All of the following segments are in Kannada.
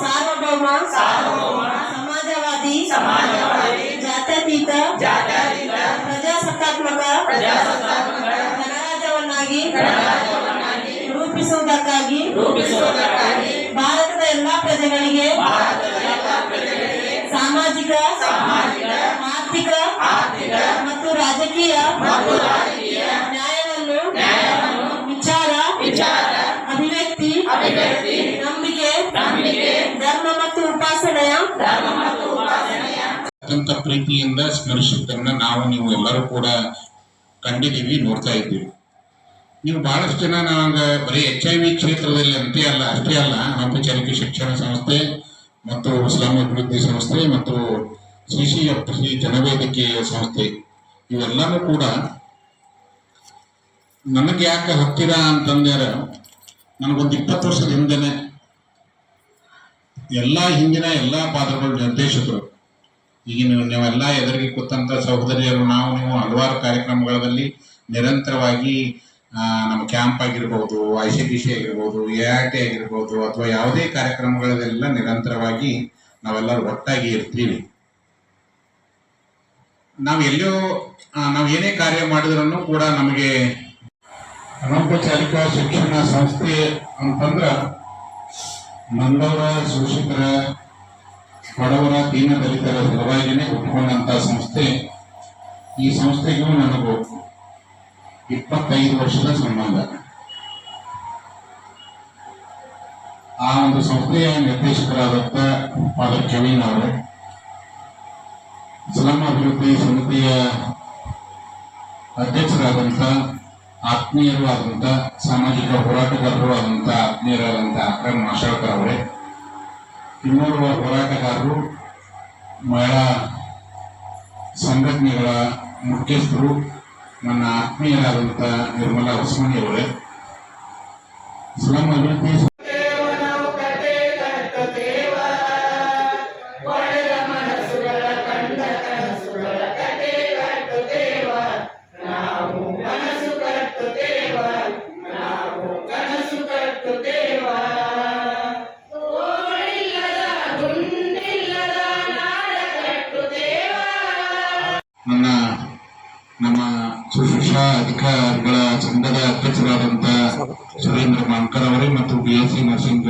ಸಾರ್ವಭೌಮ ಸಮಾಜವಾದಿ ಜಾತ್ಯತೀತ ಪ್ರಜಾಸತ್ತಾತ್ಮಕ ಗಣರಾಜ್ಯವನ್ನಾಗಿ ರೂಪಿಸುವುದಕ್ಕಾಗಿ ಭಾರತದ ಎಲ್ಲಾ ಪ್ರಜೆಗಳಿಗೆ ಸಾಮಾಜಿಕ ಆರ್ಥಿಕ ಮತ್ತು ರಾಜಕೀಯ ಅತ್ಯಂತ ಪ್ರೀತಿಯಿಂದ ಸ್ಮರಿಸಿದ್ದನ್ನ ನಾವು ನೀವು ಎಲ್ಲರೂ ಕೂಡ ಕಂಡಿದ್ದೀವಿ, ನೋಡ್ತಾ ಇದ್ದೀವಿ. ನೀವು ಬಹಳಷ್ಟು ಜನ ನಾವಾಗ ಬರೀ ಎಚ್ ಐ ವಿ ಕ್ಷೇತ್ರದಲ್ಲಿ ಅಂತೇ ಅಲ್ಲ, ಅಷ್ಟೇ ಅಲ್ಲ, ಅನೌಪಚಾರಿಕ ಶಿಕ್ಷಣ ಸಂಸ್ಥೆ ಮತ್ತು ಇಸ್ಲಾಂ ಅಭಿವೃದ್ಧಿ ಸಂಸ್ಥೆ ಮತ್ತು ಸಿ ಸಿ ಎಫ್ ಸಿ ಜನವೇದಿಕೆ ಸಂಸ್ಥೆ, ಇವೆಲ್ಲನೂ ಕೂಡ ನನಗೆ ಯಾಕೆ ಹತ್ತಿರ ಅಂತಂದ್ರೆ ನನಗೊಂದು ಇಪ್ಪತ್ತು ವರ್ಷದ ಹಿಂದೆನೆ ಎಲ್ಲ ಹಿಂದಿನ ಎಲ್ಲ ಪಾತ್ರಗಳು ನಿರ್ದೇಶಕರು. ಈಗಿನ ನೀವೆಲ್ಲ ಎದುರಿಗೆ ಕೂತಂತ ಸಹೋದರಿಯರು, ನಾವು ನೀವು ಹಲವಾರು ಕಾರ್ಯಕ್ರಮಗಳಲ್ಲಿ ನಿರಂತರವಾಗಿ ನಮ್ಮ ಕ್ಯಾಂಪ್ ಆಗಿರ್ಬೋದು, ಐ ಸಿ ಟಿ ಸಿ ಆಗಿರ್ಬೋದು, ಎ ಆರ್ ಟಿ ಆಗಿರ್ಬೋದು, ಅಥವಾ ಯಾವುದೇ ಕಾರ್ಯಕ್ರಮಗಳಲ್ಲೆಲ್ಲ ನಿರಂತರವಾಗಿ ನಾವೆಲ್ಲರೂ ಒಟ್ಟಾಗಿ ಇರ್ತೀವಿ. ನಾವು ಎಲ್ಲೋ ನಾವು ಏನೇ ಕಾರ್ಯ ಮಾಡಿದ್ರೂ ಕೂಡ ನಮಗೆ ಅನೌಪಚಾರಿಕ ಶಿಕ್ಷಣ ಸಂಸ್ಥೆ ಅಂತಂದ್ರ ನೊಂದವರ ಶೋಷಿತರ ಬಡವರ ದೀನ ದಲಿತರ ಸಲುವಾಗಿನೇ ಹುಟ್ಟುಕೊಂಡಂತ ಸಂಸ್ಥೆ, ಈ ಸಂಸ್ಥೆಗೂ ನನಗೂ ಇಪ್ಪತ್ತೈದು ವರ್ಷದ ಸಂಬಂಧ. ಆ ಒಂದು ಸಂಸ್ಥೆಯ ನಿರ್ದೇಶಕರಾದಂತ ಫಾದರ್ ಕೆವಿನ್ ಅವರು, ಸ್ಲಂ ಅಭಿವೃದ್ಧಿ ಸಮಿತಿಯ ಅಧ್ಯಕ್ಷರಾದಂಥ ಆತ್ಮೀಯರು ಆದಂಥ ಸಾಮಾಜಿಕ ಹೋರಾಟಗಾರರು ಆದಂಥ ಆತ್ಮೀಯರಾದಂಥ ಅಕ್ರಮ್ ಮಾಶಾಳ್ಕರ್ ಅವರೇ, ಇನ್ನೋರ್ವ ಹೋರಾಟಗಾರರು, ಮಹಿಳಾ ಸಂಘಟನೆಗಳ ಮುಖ್ಯಸ್ಥರು, ನನ್ನ ಆತ್ಮೀಯರಾದಂಥ ನಿರ್ಮಲಾ ಉಸ್ಮಾನಿ ಅವರೇ ಇಸ್ಲಾಂ ಅಧ್ಯಕ್ಷರಾದಂಥ ಸುರೇಂದ್ರ ಮಾನ್ಕರ್ ಅವರೇ ಮತ್ತು ಬಿ ಎಸ್ ಸಿ ನರ್ಸಿಂಗ್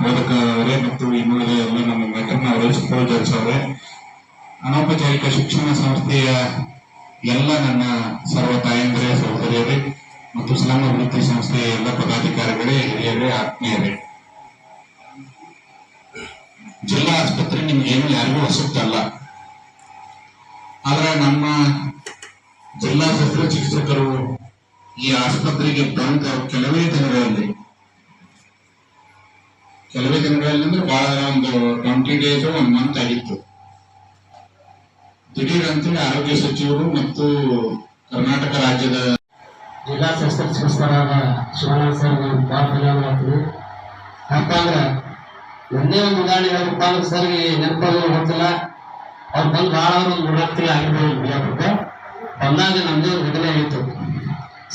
ಬೋಧಕ ಅವರೇ ಮತ್ತು ಇನ್ನುಳಿದ ಎಲ್ಲ ನಮ್ಮ ಮೆಟ್ರನ್ ಅವರೇ ಸೂಪರ್ವೈಸರ್ಸ್ ಅವರೇ. ಅನೌಪಚಾರಿಕ ಶಿಕ್ಷಣ ಸಂಸ್ಥೆಯ ಎಲ್ಲ ನನ್ನ ಸರ್ವ ತಾಯಂದಿರೇ, ಸಹೋದರಿಯರೇ ಮತ್ತು ಇಸ್ಲಾಂ ಅಭಿವೃದ್ಧಿ ಸಂಸ್ಥೆಯ ಎಲ್ಲ ಪದಾಧಿಕಾರಿಗಳೇ, ಹಿರಿಯರೇ, ಆತ್ಮೀಯರೇ. ಜಿಲ್ಲಾ ಆಸ್ಪತ್ರೆ ನಿಮ್ಗೇನು ಯಾರಿಗೂ ಹೊಸತಲ್ಲ ಆದ್ರೆ ನಮ್ಮ ಜಿಲ್ಲಾ ಶಸ್ತ್ರಚಿಕಿತ್ಸಕರು ಈ ಆಸ್ಪತ್ರೆಗೆ ಬಂದ ಕೆಲವೇ ದಿನಗಳಲ್ಲಿ ಕೆಲವೇ ದಿನಗಳಲ್ಲಿ ಅಂದ್ರೆ ಬಹಳ ಒಂದು ಟ್ವೆಂಟಿ ಡೇಸ್ ಒಂದ್ ಮಂತ್ ಆಗಿತ್ತು. ದಿಢೀರ್ ಆರೋಗ್ಯ ಸಚಿವರು ಮತ್ತು ಕರ್ನಾಟಕ ರಾಜ್ಯದ ಜಿಲ್ಲಾ ಶಸ್ತ್ರಚಿಕಿತ್ಸಕರಾದ ಶಿವಣ್ಣ ಸರ್ ನಾನು ಯಾಕಪ್ಪ ಅಂದ್ರೆ ಒಂದೇ ಒಂದು ಉದಾಹರಣೆ ಹೇಳ್ಬೇಕಪ್ಪ ಅಂದ್ರೆ ಸರ್ಗೆ ನೆನಪಾಗೋದು ಗೊತ್ತಿಲ್ಲ. ಅವ್ರು ಬಂದು ಭಾಳ ಒಂದು ಮೂರ್ನಾಲ್ಕು ಆಗಿದೆ ಬಿಜಾಪುರಕ್ಕೆ ಬಂದಾಗ ನಮ್ದೇ ಒಂದು ಘಟನೆ ಆಗಿತ್ತು.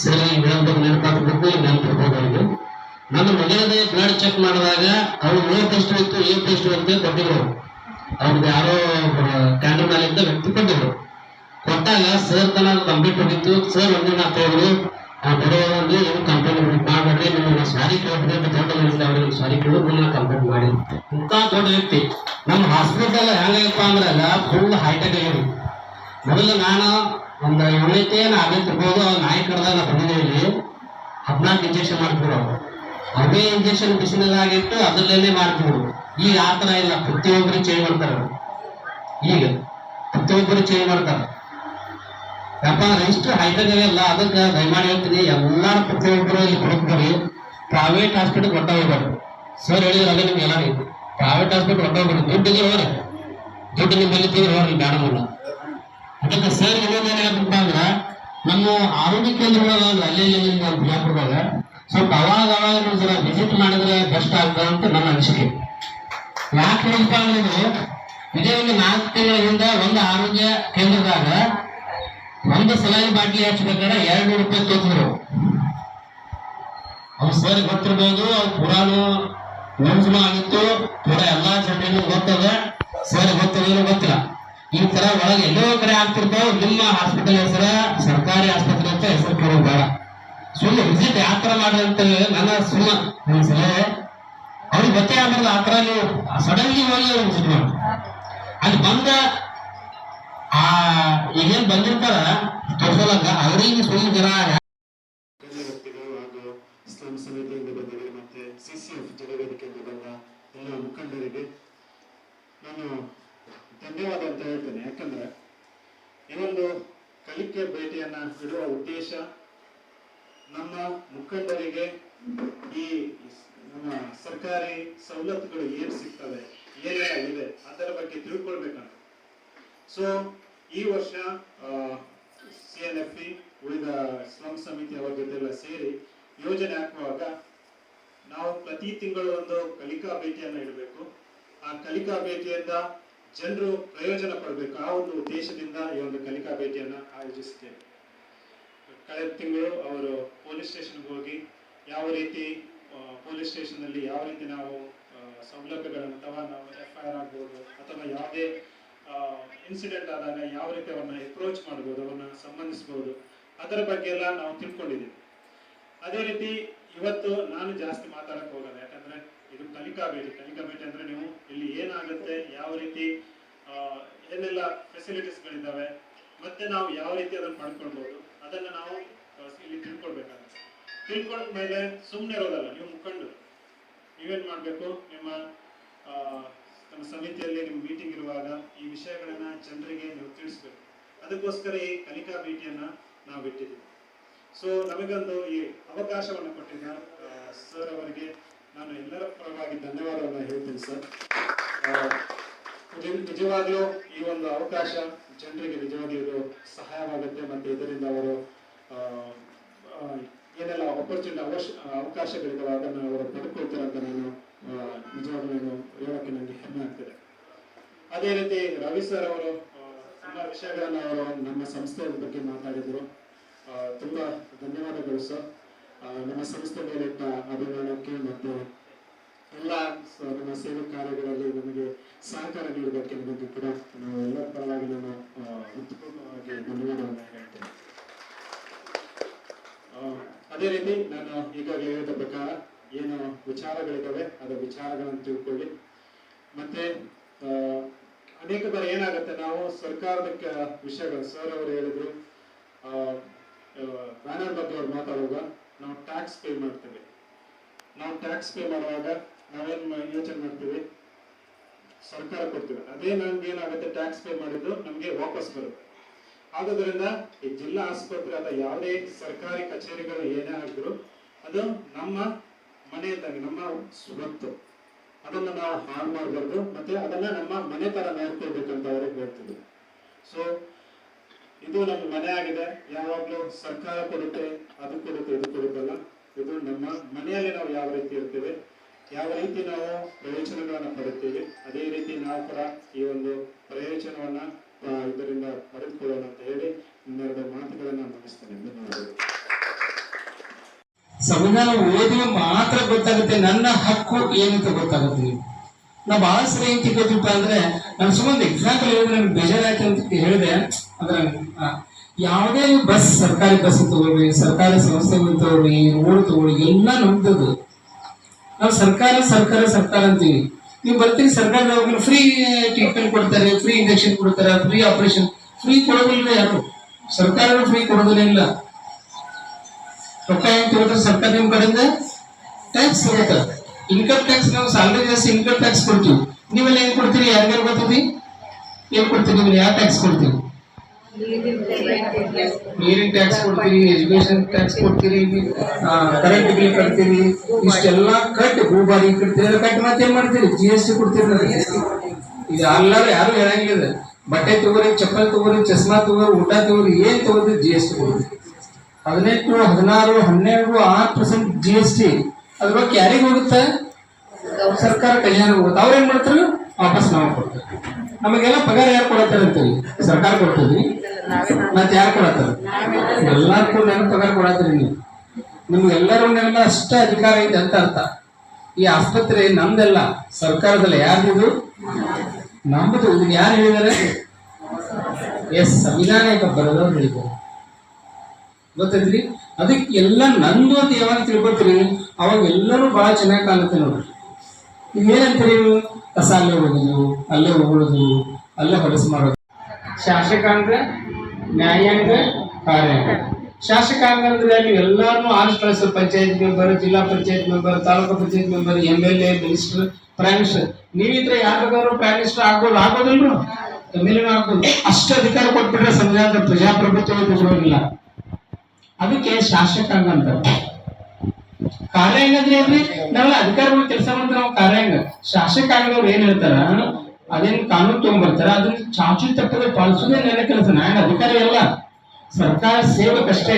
ಸರ್ ವಿಳಂಬ ನೆನಪಾಗಬೇಕು ನೆನಪಿರ್ಬೋದು ಅವ್ರಿಗೆ ನನ್ನ ಮನೆಯದೇ ಬ್ಲಡ್ ಚೆಕ್ ಮಾಡಿದಾಗ ಅವ್ರು ಲೋ ಟೆಸ್ಟ್ ಇತ್ತು ಎ ಟೆಸ್ಟ್ ಅಂತ ಕೊಟ್ಟಿದ್ರು. ಅವ್ರದ್ದು ಯಾರೋ ಕ್ಯಾಂಟರ್ ಮೇಲಿಂದ ವ್ಯಕ್ತಿ ಕೊಟ್ಟಿದ್ರು. ಕೊಟ್ಟಾಗ ಸರ್ ತನ ಕಂಪ್ಲೀಟ್ ಹೋಗಿತ್ತು. ಸರ್ ಒಂದಿನ ಹಾಕೋರು ಆ ಬರೋದು ಏನು ಕಂಪ್ಲೇಂಟ್ ಮಾಡಬೇಡ್ರಿ ನಿಮ್ಗೆ ಸಾರಿ ಕೇಳಿದ್ರೆ ಅಂತ ದೊಡ್ಡ ಮನುಷ್ಯ ಅವ್ರಿಗೆ ಸಾರಿ ಕೇಳೋದು ಮುಂದೆ ಕಂಪ್ಲೇಂಟ್ ಮಾಡಿ ಇಂಥ ದೊಡ್ಡ ವ್ಯಕ್ತಿ. ನಮ್ಮ ಹಾಸ್ಪಿಟಲ್ ಹೆಂಗಪ್ಪ ಅಂದ್ರೆ ಫುಲ್ ಹೈಟೆಕ್ ಆಗಿದೆ ಮೊದಲು ನಾನು ಒಂದು ನಾಲ್ಕೈತೆ ಇರ್ಬೋದು ಅವ್ರು ನಾಯಿ ಕಡ್ದಾಗ ಬಂದಿದ್ದೀವಿ. ಹದಿನಾಲ್ಕು ಇಂಜೆಕ್ಷನ್ ಮಾಡ್ತಿದ್ರು ಅವರು. ಅವೇ ಇಂಜೆಕ್ಷನ್ ಬಿಸಿಲಾಗಿಟ್ಟು ಅದರಲ್ಲೇ ಮಾಡ್ತಿದ್ರು. ಈಗ ಆ ಥರ ಇಲ್ಲ, ಪ್ರತಿಯೊಬ್ಬರು ಚೇಂಜ್ ಮಾಡ್ತಾರೆ. ಈಗ ಪ್ರತಿಯೊಬ್ಬರು ಚೇಂಜ್ ಮಾಡ್ತಾರೆ. ಯಾಕಂದ್ರೆ ಇಷ್ಟು ಹೈಟೆಕ್ ಅಲ್ಲ, ಅದಕ್ಕೆ ದಯಮಾಡಿ ಹೇಳ್ತೀನಿ, ಎಲ್ಲಾರು ಪ್ರತಿಯೊಬ್ಬರು ಇಲ್ಲಿ ಹುಡುಕ್ತಾರೆ ಪ್ರೈವೇಟ್ ಹಾಸ್ಪಿಟಲ್ ಕೊಟ್ಟ ಹೋಗ್ಬಾರ್ದು ಸರ್ ಹೇಳಿದ್ರೆ ಅದೇ ನಿಮ್ಗೆ ಎಲ್ಲ ಪ್ರೈವೇಟ್ ಹಾಸ್ಪಿಟಲ್ ಕೊಟ್ಟ ಹೋಗ್ಬಾರ್ದು ದುಡ್ಡಿಗೆ ಹೋಗ್ರಿ. ದುಡ್ಡು ನಿಮ್ಮ ಬಲ್ಲಿ ತಿಂದ್ರೆ ಹೋಗ್ರಿ ಬೇಡಮಲ್ಲ ಅದಕ್ಕೆ ಸರ್ ಇನ್ನೊಂದೇನು ಏನಪ್ಪ ಅಂದ್ರೆ ನಮ್ಮ ಆರೋಗ್ಯ ಕೇಂದ್ರಗಳಲ್ಲಿ ಅಲ್ಲಿ ಇಲ್ಲಿಂದ ಬಿಜಾಪುರದಾಗ ಸ್ವಲ್ಪ ಅವಾಗ ಅವಾಗ ಜರ ವಿಸಿಟ್ ಮಾಡಿದ್ರೆ ಬೆಸ್ಟ್ ಆಗ್ತದೆ ಅಂತ ನನ್ನ ಅನಿಸಿಕೆ. ಯಾಕೆ ಹೇಳಿಪ್ಪ ಅಂದ್ರೆ ಇದು ಒಂದು ನಾಲ್ಕು ತಿಂಗಳ ಹಿಂದೆ ಒಂದು ಆರೋಗ್ಯ ಕೇಂದ್ರದಾಗ ಒಂದು ಸಲಹೆ ಬಾಟ್ಲಿ ಹಚ್ಬೇಕಾದ್ರೆ ಎರಡು ನೂರು ರೂಪಾಯಿ ತೋತಿದ್ರು ಅವ್ರು ಸರ್ ಗೊತ್ತಿರ್ಬೋದು, ಅವ್ರು ಪುರಾನು ಒಂದ್ಸಲ ಆಗಿತ್ತು. ಕೂಡ ಎಲ್ಲಾ ಜನರಿಗೂ ಗೊತ್ತದ. ಸರ್ ಗೊತ್ತಿರೋದು ಗೊತ್ತಿಲ್ಲ. ಈ ತರ ಒಳಗೆ ಎಲ್ಲೋ ಕಡೆ ಆಗ್ತಿರ್ತಾವ ನಿಮ್ಮ ಹಾಸ್ಪಿಟಲ್ ಹೆಸರ, ಸರ್ಕಾರಿ ಆಸ್ಪತ್ರೆ ಅಂತ ಹೆಸರು ಕೊಡೋದು ಬೇಡ. ಸುಮ್ಮನೆ ವಿಸಿಟ್ ಯಾವ ತರ ಮಾಡ್ರಿ ನನ್ನ ಸುಮ್ಮ ಒಂದ್ ಸಲಹೆ ಅವ್ರಿಗೆ ಗೊತ್ತೇ ಆಗಲ್ಲ ಆ ತರ ನೀವು ಸಡನ್ಲಿ ಹೋಗಿ ಅವ್ರಿಗೆ ವಿಸಿಟ್ ಮಾಡಿ. ಅಲ್ಲಿ ಬಂದ, ಆ, ಈಗೇನ್ ಬಂದಿರ್ತಾರ ತೋರ್ಸಲಂಗ ಅವ್ರಿಗೆ ಸುಮ್ಮನೆ ಜನ ಮತ್ತೆ ಸಿಸಿಎಫ್ ಜಲವೇದಿಕೆಯಿಂದ ಬಂದ ಎಲ್ಲ ಮುಖಂಡರಿಗೆ ನಾನು ಧನ್ಯವಾದ ಅಂತ ಹೇಳ್ತೇನೆ. ಯಾಕಂದ್ರೆ ಈ ಒಂದು ಕಲಿಕೆ ಭೇಟಿಯನ್ನ ಇಡುವ ಉದ್ದೇಶ ನಮ್ಮ ಮುಖಂಡರಿಗೆ ಈ ನಮ್ಮ ಸರ್ಕಾರಿ ಸವಲತ್ತುಗಳು ಏನ್ ಸಿಗ್ತವೆ, ಏನೆಲ್ಲ ಇದೆ ಅದರ ಬಗ್ಗೆ ತಿಳ್ಕೊಳ್ಬೇಕಂತ. ಸೊ ಈ ವರ್ಷ ಸಿ ಎನ್ ಎಫ್ ಇ ಉಳಿದ ಸ್ಲಂ ಸಮಿತಿ ಅವರ ಜೊತೆಲ್ಲ ಸೇರಿ ಯೋಜನೆ ಹಾಕುವಾಗ ನಾವು ಪ್ರತಿ ತಿಂಗಳು ಒಂದು ಕಲಿಕಾ ಭೇಟಿಯನ್ನು ಇಡಬೇಕು. ಆ ಕಲಿಕಾ ಭೇಟಿಯಿಂದ ಜನರು ಪ್ರಯೋಜನ ಪಡಬೇಕು. ಆ ಒಂದು ಉದ್ದೇಶದಿಂದ ಈ ಒಂದು ಕಲಿಕಾ ಭೇಟಿಯನ್ನು ಕಳೆದ ತಿಂಗಳು ಅವರು ಪೊಲೀಸ್ ಸ್ಟೇಷನ್ಗೆ ಹೋಗಿ ಯಾವ ರೀತಿ ಪೊಲೀಸ್ ಸ್ಟೇಷನ್ನಲ್ಲಿ ಯಾವ ರೀತಿ ನಾವು ಸೌಲಭ್ಯಗಳನ್ನು ಅಥವಾ ನಾವು ಎಫ್ ಐ ಆರ್ ಆಗ್ಬೋದು ಅಥವಾ ಯಾವುದೇ ಇನ್ಸಿಡೆಂಟ್ ಆದಾಗ ಯಾವ ರೀತಿ ಅವ್ರನ್ನ ಅಪ್ರೋಚ್ ಮಾಡ್ಬೋದು ಅವ್ರನ್ನ ಸಂಬಂಧಿಸ್ಬೋದು, ಅದರ ಬಗ್ಗೆ ಎಲ್ಲ ನಾವು ತಿಳ್ಕೊಂಡಿದ್ದೀವಿ. ಅದೇ ರೀತಿ ಇವತ್ತು ನಾನು ಜಾಸ್ತಿ ಮಾತಾಡಕ್ಕೆ ಹೋಗಲ್ಲ. ಯಾಕಂದ್ರೆ ಇದು ಕಲಿಕಾ ಭೇಟಿ ಕಲಿಕಾ ಭೇಟಿ ಅಂದ್ರೆ ನೀವು ಇಲ್ಲಿ ಏನಾಗುತ್ತೆ, ಯಾವ ರೀತಿ ಏನೆಲ್ಲ ಫೆಸಿಲಿಟೀಸ್ಗಳಿದ್ದಾವೆ ಮತ್ತೆ ನಾವು ಯಾವ ರೀತಿ ಅದನ್ನ ಪಡ್ಕೊಳ್ಬಹುದು ಅದನ್ನ ನಾವು ಇಲ್ಲಿ ತಿಳ್ಕೊಳ್ಬೇಕಾಗುತ್ತೆ. ತಿಳ್ಕೊಂಡ ಮೇಲೆ ಸುಮ್ಮನೆ ಇರೋದಲ್ಲ, ನೀವು ಮುಖಂಡರು ನೀವೇನ್ ಮಾಡ್ಬೇಕು? ನಿಮ್ಮ ನಮ್ಮ ಸಮಿತಿಯಲ್ಲಿ ನಿಮ್ಮ ಮೀಟಿಂಗ್ ಇರುವಾಗ ಈ ವಿಷಯಗಳನ್ನ ಜನರಿಗೆ ನೀವು ತಿಳಿಸ್ಬೇಕು. ಅದಕ್ಕೋಸ್ಕರ ಈ ಕಲಿಕಾ ಭೇಟಿಯನ್ನ ನಾವು ಬಿಟ್ಟಿದ್ದೀವಿ ಸೊ ನಮಗೊಂದು ಈ ಅವಕಾಶವನ್ನು ಕೊಟ್ಟಿದ್ದ ಸರ್ ಅವರಿಗೆ ನಾನು ಎಲ್ಲರ ಪರವಾಗಿ ಧನ್ಯವಾದವನ್ನು ಹೇಳ್ತೀನಿ ಸರ್ ನಿಜವಾಗ್ಲೂ ಈ ಒಂದು ಅವಕಾಶ ಜನರಿಗೆ ನಿಜವಾಗ್ಲೂ ಇದು ಸಹಾಯವಾಗುತ್ತೆ ಮತ್ತೆ ಇದರಿಂದ ಅವರು ಏನೆಲ್ಲ ಆಪರ್ಚುನಿಟಿ ಅವಶ್ಯ ಅವಕಾಶಗಳಿದಾವೆ ಅದನ್ನು ಅವರು ಪಡ್ಕೊಳ್ತಾರೆ ಅಂತ ನಾನು ನಿಜವಾಗಲೂ ನಿಜವಾಗ್ಲೂ ಏನು ಹೇಳೋಕೆ ನನಗೆ ಹೆಮ್ಮೆ ಆಗ್ತದೆ. ಅದೇ ರೀತಿ ರವಿ ಸರ್ ಅವರು ತುಂಬ ವಿಷಯಗಳನ್ನು ಅವರು ನಮ್ಮ ಸಂಸ್ಥೆಯ ಬಗ್ಗೆ ಮಾತಾಡಿದರು. ತುಂಬ ಧನ್ಯವಾದಗಳು ಸರ್ ನಮ್ಮ ಸಂಸ್ಥೆ ಮೇಲೆ ಇಟ್ಟ ಅಭಿಮಾನಕ್ಕೆ ಮತ್ತು ಎಲ್ಲ ನಮ್ಮ ಸೇವಾ ಕಾರ್ಯಗಳಲ್ಲಿ ನಮಗೆ ಸಹಕಾರ ನೀಡಬೇಕೆ ನಿಮಗೆ ಕೂಡ ನಾವು ಎಲ್ಲ ಪರವಾಗಿ ನಾನು ಉತ್ತಮವಾಗಿ ಧನ್ಯವಾದವನ್ನು ಹೇಳ್ತೇನೆ. ಅದೇ ರೀತಿ ನಾನು ಈಗಾಗಲೇ ಹೇಳಿದ ಪ್ರಕಾರ ಏನು ವಿಚಾರಗಳಿದ್ದಾವೆ ಅದರ ವಿಚಾರಗಳನ್ನು ತಿಳ್ಕೊಳ್ಳಿ. ಮತ್ತೆ ಅನೇಕ ಬಾರಿ ಏನಾಗುತ್ತೆ, ನಾವು ಸರ್ಕಾರದ ವಿಷಯಗಳು ಸರ್ ಅವರು ಹೇಳಿದ್ರು ಬ್ಯಾನರ್ ಬಗ್ಗೆ ಅವ್ರು ಮಾತಾಡುವಾಗ ನಾವು ಟ್ಯಾಕ್ಸ್ ಪೇ ಮಾಡ್ತೇವೆ. ನಾವು ಟ್ಯಾಕ್ಸ್ ಪೇ ಮಾಡುವಾಗ ನಾವೇನು ಯೋಚನೆ ಮಾಡ್ತೀವಿ? ಸರ್ಕಾರ ಕೊಡ್ತೀವಿ. ಅದೇ ನಮ್ಗೆ ಏನಾಗುತ್ತೆ? ಟ್ಯಾಕ್ಸ್ ಪೇ ಮಾಡಿದ್ದು ನಮ್ಗೆ ವಾಪಸ್ ಬರುತ್ತೆ. ಆದ್ದರಿಂದ ಈ ಜಿಲ್ಲಾ ಆಸ್ಪತ್ರೆ ಅಥವಾ ಯಾವುದೇ ಸರ್ಕಾರಿ ಕಚೇರಿಗಳು ಏನೇ ಆಗಿದ್ರು ಅದು ನಮ್ಮ ಮನೆ ಇದ್ದಂಗೆ ನಮ್ಮ ಸ್ವತ್ತು. ಅದನ್ನ ನಾವು ಹಾಳು ಮಾಡಬಾರ್ದು. ಮತ್ತೆ ಅದನ್ನ ನಮ್ಮ ಮನೆ ತರ ನೋಡ್ಕೊಳ್ಬೇಕಂತ ಅವ್ರಿಗೆ ಹೇಳ್ತಿದ್ರು ಸೊ ಇದು ನಮ್ಮ ಮನೆ ಆಗಿದೆ. ಯಾವಾಗ್ಲೂ ಸರ್ಕಾರ ಕೊಡುತ್ತೆ, ಅದು ಕೊಡುತ್ತೆ, ಇದು ಕೊಡುತ್ತಲ್ಲ. ಇದು ನಮ್ಮ ಮನೆಯಲ್ಲಿ ನಾವು ಯಾವ ರೀತಿ ಇರ್ತೇವೆ, ಯಾವ ರೀತಿ ನಾವು ಪ್ರಯೋಜನಗಳನ್ನ ಪಡುತ್ತೇವೆ ಅದೇ ರೀತಿ ನಾವು ಕೂಡ ಈ ಒಂದು ಪ್ರಯೋಜನವನ್ನ ಇದರಿಂದ ಪಡೆದುಕೊಳ್ಳೋಣ ಅಂತ ಹೇಳಿ ಇನ್ನೆರಡು ಮಾತುಗಳನ್ನ ಮುಗಿಸ್ತೇನೆ. ಧನ್ಯವಾದಗಳು. ಸಂವಿಧಾನ ಓದುವ ಮಾತ್ರ ಗೊತ್ತಾಗುತ್ತೆ, ನನ್ನ ಹಕ್ಕು ಏನಂತ ಗೊತ್ತಾಗುತ್ತೆ. ನಾವು ಬಹಳ ಸರಿ ಏನ್ ತಿಳ್ಕೊತಿಪ್ಪ ಅಂದ್ರೆ ನಾನು ಸುಮ್ಮನೆ ಎಕ್ಸಾಂಪಲ್ ಹೇಳಿದ್ರೆ ನನ್ಗೆ ಬೇಜಾರಾಯ್ತು ಅಂತ ಹೇಳಿದೆ. ಅಂದ್ರೆ ಯಾವುದೇ ಬಸ್, ಸರ್ಕಾರಿ ಬಸ್ ತಗೊಳ್ರಿ, ಸರ್ಕಾರಿ ಸಂಸ್ಥೆಗಳು ತಗೊಳ್ರಿ, ರೋಡ್ ತಗೊಳ್ಳಿ ಎಲ್ಲ ನಮ್ದದು. ನಾವು ಸರ್ಕಾರ ಸರ್ಕಾರ ಸರ್ಕಾರ ಅಂತೀವಿ. ನೀವು ಬರ್ತೀರಿ ಸರ್ಕಾರದವ್ರಿಗೆ ಫ್ರೀ ಟ್ರೀಟ್ಮೆಂಟ್ ಕೊಡ್ತಾರೆ ಫ್ರೀ ಇಂಜೆಕ್ಷನ್ ಕೊಡ್ತಾರೆ ಫ್ರೀ ಆಪರೇಷನ್ ಫ್ರೀ ಕೊಡೋದಿಲ್ಲ ಯಾರು? ಸರ್ಕಾರ ಫ್ರೀ ಕೊಡೋದಿಲ್ಲ ರೊಕ್ಕ ಹೆಂಗ್ ತಗೋತಾರೆ ಸರ್ಕಾರ ನಿಮ್ ಕಡೆಯಿಂದ? ಟ್ಯಾಕ್ಸ್ ತಗೋತಾರೆ. ಇನ್ಕಮ್ ಟ್ಯಾಕ್ಸ್ ನಾವು ಸ್ಯಾಲರಿ ಜಾಸ್ತಿ ಇನ್ಕಮ್ ಟ್ಯಾಕ್ಸ್ ಕೊಡ್ತೀವಿ. ನೀವೆಲ್ಲ ಏನ್ ಕೊಡ್ತೀರಿ? ಯಾರ್ಯಾರು ಬರ್ತೀವಿ ಏನ್ ಕೊಡ್ತೀವಿ ನೀವು ಯಾವ ಟ್ಯಾಕ್ಸ್ ಕೊಡ್ತೀರಿ? ನೀರಿನ ಟ್ಯಾಕ್ಸ್ ಕೊಡ್ತೀರಿ ಎಜುಕೇಶನ್ ಟ್ಯಾಕ್ಸ್ ಕೊಡ್ತೀರಿ ಕರೆಂಟ್ ಬಿಲ್ ಕಟ್ತೀರಿ, ಇಷ್ಟೆಲ್ಲ ಕಟ್ ಭೂಬಾರಿ ಕಟ್ತೀರಿ ಕಟ್ ಮತ್ತೆ ಏನ್ ಮಾಡ್ತೀರಿ ಜಿ ಎಸ್ ಟಿ ಕೊಡ್ತೀರಿ ಇದು ಎಲ್ಲಾರು ಯಾರು ಹೇಳಂಗಿಲ್ಲ. ಬಟ್ಟೆ ತಗೋರಿ, ಚಪ್ಪಲ್ ತಗೋರಿ, ಚಸ್ಮಾ ತಗೋರಿ, ಊಟ ತಗೋರಿ, ಏನ್ ತಗೋರಿ ಜಿ ಎಸ್ ಟಿ ಕೊಡ್ರಿ ಹದಿನೆಂಟು, ಹದಿನಾರು, ಹನ್ನೆರಡು, ಆರು ಪರ್ಸೆಂಟ್ ಜಿ ಎಸ್ ಟಿ ಅದ್ರ ಬಗ್ಗೆ ಯಾರಿಗೆ ಹೋಗುತ್ತೆ? ಸರ್ಕಾರ ಕಲ್ಯಾಣ ಹೋಗುತ್ತೆ. ಅವ್ರೇನ್ ಮಾಡ್ತಾರೆ? ವಾಪಸ್ ನಾವು ಕೊಡ್ತೇವೆ. ನಮಗೆಲ್ಲ ಪಗಾರ ಯಾರು ಕೊಡತ್ತಾರೆ ಅಂತೇಳಿ? ಸರ್ಕಾರ ಕೊಡ್ತೀವಿ. ಮತ್ತೆ ಯಾರು ಕೊಡತ್ತಾರೆ? ಎಲ್ಲಾರ್ಗೂ ನೆನಪು ಪಗಾರ ಕೊಡತ್ತೀರಿ ನೀವು. ನಿಮ್ಗೆ ಎಲ್ಲರೂ ನೆನಪ ಅಷ್ಟ ಅಧಿಕಾರ ಐತೆ ಅಂತ ಅರ್ಥ. ಈ ಆಸ್ಪತ್ರೆ ನಮ್ದೆಲ್ಲ ಸರ್ಕಾರದಲ್ಲ ಯಾರಿದು ನಮ್ಮದು ಇದನ್ನ ಯಾರು ಹೇಳಿದಾರೆ ಎಸ್ ಸಂವಿಧಾನ ಬರೋದವ್ರು ಹೇಳಿದ್ದಾರೆ. ಗೊತ್ತೈತ್ರಿ ಅದಕ್ಕೆ ಎಲ್ಲ ನಂದು ಅಂತ ಯಾವಾಗ ತಿಳ್ಕೊತೀರಿ? ಅವಾಗ ಎಲ್ಲರೂ ಬಹಳ ಚೆನ್ನಾಗಿ ಕಾಣುತ್ತೆ ನೋಡ್ರಿ. ನೀವೇನಂತೀರಿ ನೀವು? ಕಸ ಅಲ್ಲೇ ಹೋಗೋದು ಅಲ್ಲೇ ಹೋಗೋದು ಅಲ್ಲೇ ಹೊಲಸು ಮಾಡೋದು. ಶಾಸಕಾಂಗ, ನ್ಯಾಯಾಂಗ, ಕಾರ್ಯಾಂಗ. ಶಾಸಕಾಂಗ ಅಂದ್ರೆ ನೀವು ಎಲ್ಲಾರು ಕಳಿಸೋ ಪಂಚಾಯತ್ ಮೆಂಬರ್, ಜಿಲ್ಲಾ panchayat member, taluk panchayat member, M L A, minister, prime minister. ನೀವಿದ್ರೆ ಯಾರು ಬೇಕಾದ್ರೂ ಪ್ರೈಮ್ ಮಿನಿಸ್ಟರ್ ಆಗ್ಬೋದು ಆಗೋದಿಲ್ರು ಎಂ ಎಲ್ ಎ ಆಗ್ಬೋದು. ಅಷ್ಟು ಅಧಿಕಾರ ಕೊಟ್ಬಿಟ್ರೆ ಸಂವಿಧಾನದ ಪ್ರಜಾಪ್ರಭುತ್ವ ಬರೋದಿಲ್ಲ ಅದಕ್ಕೆ ಶಾಸಕಾಂಗ ಅಂತ. ಕಾರ್ಯಾಂಗ ಅಂದ್ರೆ ಏನ್ರಿ ನಾವೆಲ್ಲ ಅಧಿಕಾರಿಗಳು ಕೆಲಸ ಮಾಡ್ತಾರೆ, ನಾವು ಕಾರ್ಯಾಂಗ. ಶಾಸಕಾಂಗದವ್ರು ಏನ್ ಹೇಳ್ತಾರ? ಅದೇನ್ ಕಾನೂನು ತಗೊಂಡ್ಬರ್ತಾರ ಅದನ್ನ ಚಾಚು ತಪ್ಪದೆ ಪಾಲಿಸೋದೇ ನನ್ನ ಕೆಲಸ. ನಾನು ಅಧಿಕಾರಿ ಅಲ್ಲ. ಸರ್ಕಾರ ಸೇವಕಷ್ಟೇ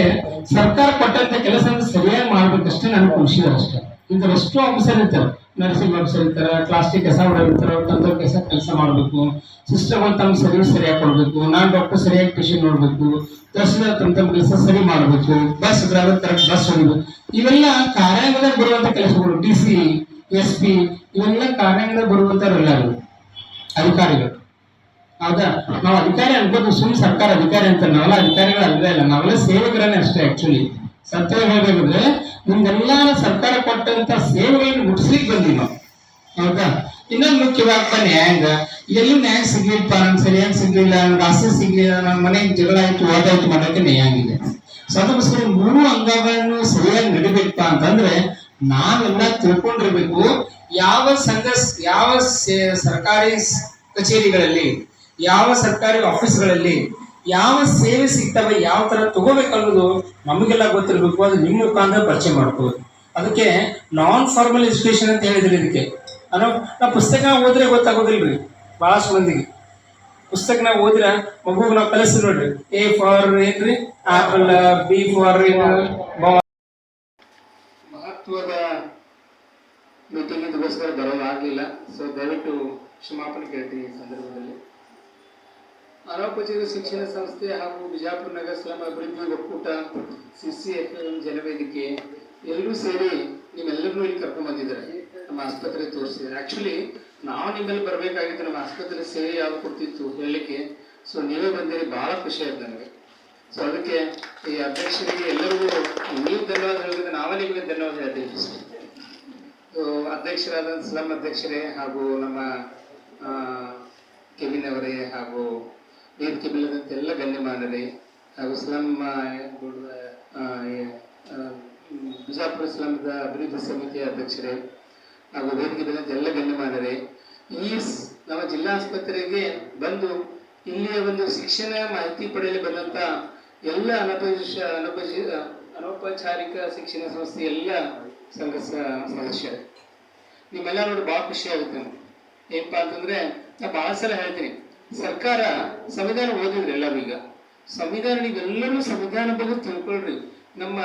ಸರ್ಕಾರ ಕೊಟ್ಟಂತ ಕೆಲಸ ಸರಿಯಾಗಿ ಮಾಡ್ಬೇಕಷ್ಟೇ ನನಗೆ ಖುಷಿ ಅಷ್ಟೇ. ಇಂಥವಷ್ಟು ಆಫೀಸರ್ ಇರ್ತಾರೆ ನರ್ಸಿಂಗ್ ಆಫೀಸರ್ ಪ್ಲಾಸ್ಟಿಕ್ ಕೆಸ ಅವ್ರು ತಂತ್ರ ಕೆಲಸ ಕೆಲಸ ಮಾಡಬೇಕು. ಸಿಸ್ಟಮ್ ಅಲ್ಲಿ ತಮ್ಮ ಸರ್ವಿಸ್ ಸರಿಯಾಗಿ ಕೊಡಬೇಕು. ನಾನ್ ಡಾಕ್ಟರ್ ಸರಿಯಾಗಿ ಪೇಷಂಟ್ ನೋಡಬೇಕು. ತಹಸೀಲ್ದಾರ್ ತಮ್ಮ ತಮ್ಮ ಕೆಲಸ ಸರಿ ಮಾಡಬೇಕು. ಬಸ್ ಡ್ರೈವರ್ ಕರೆಕ್ಟ್ ಬಸ್ ಹೊಡಿಬೇಕು. ಇವೆಲ್ಲ ಕಾರ್ಯಾಂಗದ ಬರುವಂತ ಕೆಲಸಗಳು. ಡಿ ಸಿ ಎಸ್ ಪಿ ಇವೆಲ್ಲ ಕಾರ್ಯಾಂಗದ ಅಧಿಕಾರಿಗಳು. ಹೌದಾ? ನಾವು ಅಧಿಕಾರಿ ಅನ್ಬೋದು ಸುಮ್ಮನೆ ಸರ್ಕಾರ ಅಧಿಕಾರಿ ಅಂತ ನಾವೆಲ್ಲ ಅಧಿಕಾರಿಗಳು ಅಲ್ಲದೆ ಇಲ್ಲ ನಾವೆಲ್ಲ ಸೇವಕರನ್ನೇ ಅಷ್ಟೇ ಆಕ್ಚುಲಿ ಸತ್ಯ ಹೇಳ್ಬೇಕಂದ್ರೆ ನಿಮ್ಗೆಲ್ಲ ಸರ್ಕಾರ ಕೊಟ್ಟಂತ ಸೇವೆಗಳನ್ನು ಮುಟ್ಸ್ಲಿಕ್ಕೆ ಬಂದಿವಿ ನಾವು. ಹೌದಾ? ಇನ್ನೊಂದು ಮುಖ್ಯವಾಗ್ತಾ ನ್ಯಾಯಾಂಗ. ಎಲ್ಲೂ ನ್ಯಾಯ ಸಿಗ್ಲಿಲ್ಪ ನನ್ಗೆ ಸರಿಯಾಗಿ ಸಿಗ್ಲಿಲ್ಲ ನನ್ಗೆ ಆಸೆ ಸಿಗ್ಲಿಲ್ಲ, ನಮ್ಮ ಮನೆಗೆ ಜಗಳ ಆಯ್ತು ಓದಾಯ್ತು ಮಾಡೋಕೆ ನ್ಯಾಯಾಂಗ ಇದೆ. ಮೂರು ಅಂಗಗಳನ್ನು ಸರಿಯಾಗಿ ನಡಿಬೇಕಪ್ಪ ಅಂತಂದ್ರೆ ನಾವೆಲ್ಲ ತಿಳ್ಕೊಂಡಿರ್ಬೇಕು, ಯಾವ ಸಂಘ, ಯಾವ ಸರ್ಕಾರಿ ಕಚೇರಿಗಳಲ್ಲಿ, ಯಾವ ಸರ್ಕಾರಿ ಆಫೀಸ್ಗಳಲ್ಲಿ ಯಾವ ಸೇವೆ ಸಿಗ್ತವೆ, ಯಾವ ತರ ತಗೋಬೇಕನ್ನೋದು ನಮಗೆಲ್ಲ ಗೊತ್ತಿರ್ಬೇಕು, ಅದು ನಿಮ್ಮ ಮುಖಾಂತರ ಪರಿಚಯ ಮಾಡ್ಕೋದು ಅದಕ್ಕೆ ನಾನ್ ಫಾರ್ಮಲ್ ಎಜುಕೇಶನ್ ಅಂತ ಹೇಳಿದ್ರಿ ಇದಕ್ಕೆ. ಅನ್ನೋ ನಾವು ಪುಸ್ತಕ ಓದ್ರೆ ಗೊತ್ತಾಗೋದಿಲ್ರಿ, ಬಹಳಷ್ಟು ಮಂದಿಗೆ. ಪುಸ್ತಕನ ಓದಿರ ಮಗುಗೆ ನಾವು ಕಲಿಸಿ ನೋಡ್ರಿ ಎ ಫಾರ್ ಏನ್ರಿ? ಆಪಲ್ ಬಿ ಫಾರ್ ಮಹತ್ವದ ಮೀಟಿಂಗ್ ಇದಕ್ಕೋಸ್ಕರ ಬರೋದಾಗಲಿಲ್ಲ. ಸೊ ದಯವಿಟ್ಟು ಕ್ಷಮಾಪಣೆ ಕೇಳ್ತೀನಿ ಈ ಸಂದರ್ಭದಲ್ಲಿ. ಅನೌಪಚಾರಿಕ ಶಿಕ್ಷಣ ಸಂಸ್ಥೆ ಹಾಗೂ ಬಿಜಾಪುರ ನಗರ ಸ್ಲಮ್ ಅಭಿವೃದ್ಧಿ ಒಕ್ಕೂಟ ಸಿ ಸಿ ಎಫ್ ಜನವೇದಿಕೆ ಎಲ್ಲರೂ ಸೇರಿ ನಿಮ್ಮೆಲ್ಲರನ್ನೂ ಇಲ್ಲಿ ಕರ್ಕೊಂಡು ಬಂದಿದ್ದಾರೆ. ನಮ್ಮ ಆಸ್ಪತ್ರೆ ತೋರಿಸಿದ್ದಾರೆ. ಆ್ಯಕ್ಚುಲಿ ನಾವು ನಿಮ್ಮಲ್ಲಿ ಬರಬೇಕಾಗಿತ್ತು ನಮ್ಮ ಆಸ್ಪತ್ರೆ ಸೇವೆ ಯಾವ್ದು ಕೊಡ್ತಿತ್ತು ಹೇಳಲಿಕ್ಕೆ ಸೊ ನೀವೇ ಬಂದಿರಿ, ಬಹಳ ಖುಷಿ ಆಯ್ತು ನನಗೆ ಸೊ ಅದಕ್ಕೆ ಈ ಅಧ್ಯಕ್ಷರಿಗೆ ಎಲ್ಲರಿಗೂ ನೀವು ಧನ್ಯವಾದ ಹೇಳಿದ್ರೆ ನಾವೇ ನಿಮಗೆ ಧನ್ಯವಾದ ಹೇಳ್ತೀವಿ ಸೊ ಅಧ್ಯಕ್ಷರಾದ ಸ್ಲಂ ಅಧ್ಯಕ್ಷರೇ ಹಾಗೂ ನಮ್ಮ ಕೆವಿನ್ ಅವರೇ ಹಾಗೂ ವೇದಿಕೆ ಮೇಲಿದಂತ ಎಲ್ಲ ಗಣ್ಯಮಾನರೇ ಹಾಗೂ ಸ್ಲಂ ಆ, ಆ, ಆ, ಬಿಜಾಪುರ ಸ್ಲಂದ ಅಭಿವೃದ್ಧಿ ಸಮಿತಿಯ ಅಧ್ಯಕ್ಷರೇ. ಹಾಗೂ ವೇದಿಕೆ ಮೇಲಿದಂತ ಎಲ್ಲ ಗಣ್ಯಮಾನರೇ ಈ ನಮ್ಮ ಜಿಲ್ಲಾ ಆಸ್ಪತ್ರೆಗೆ ಬಂದು ಇಲ್ಲಿಯ ಒಂದು ಶಿಕ್ಷಣ ಮಾಹಿತಿ ಪಡೆಯಲು ಬಂದಂತ ಎಲ್ಲ ಅನಪೇಕ್ಷ ಅನಪೇಕ್ಷ ಅನೌಪಚಾರಿಕ ಶಿಕ್ಷಣ ಸಂಸ್ಥೆ ಎಲ್ಲ ಸಂಘ ಸದಸ್ಯರು. ನಿಮ್ಮೆಲ್ಲ ನೋಡಿ ಬಹಳ ಖುಷಿ ಆಗುತ್ತೆ. ಏನಪ್ಪಾ ಅಂತಂದ್ರೆ ನಾ ಬಹಳ ಸಲ ಹೇಳ್ತೀನಿ ಸರ್ಕಾರ ಸಂವಿಧಾನ ಓದಿದ್ರಿ ಎಲ್ಲರೂ ಈಗ. ಸಂವಿಧಾನ, ನೀವೆಲ್ಲರೂ ಸಂವಿಧಾನ ಬಗ್ಗೆ ತಿಳ್ಕೊಳ್ರಿ. ನಮ್ಮ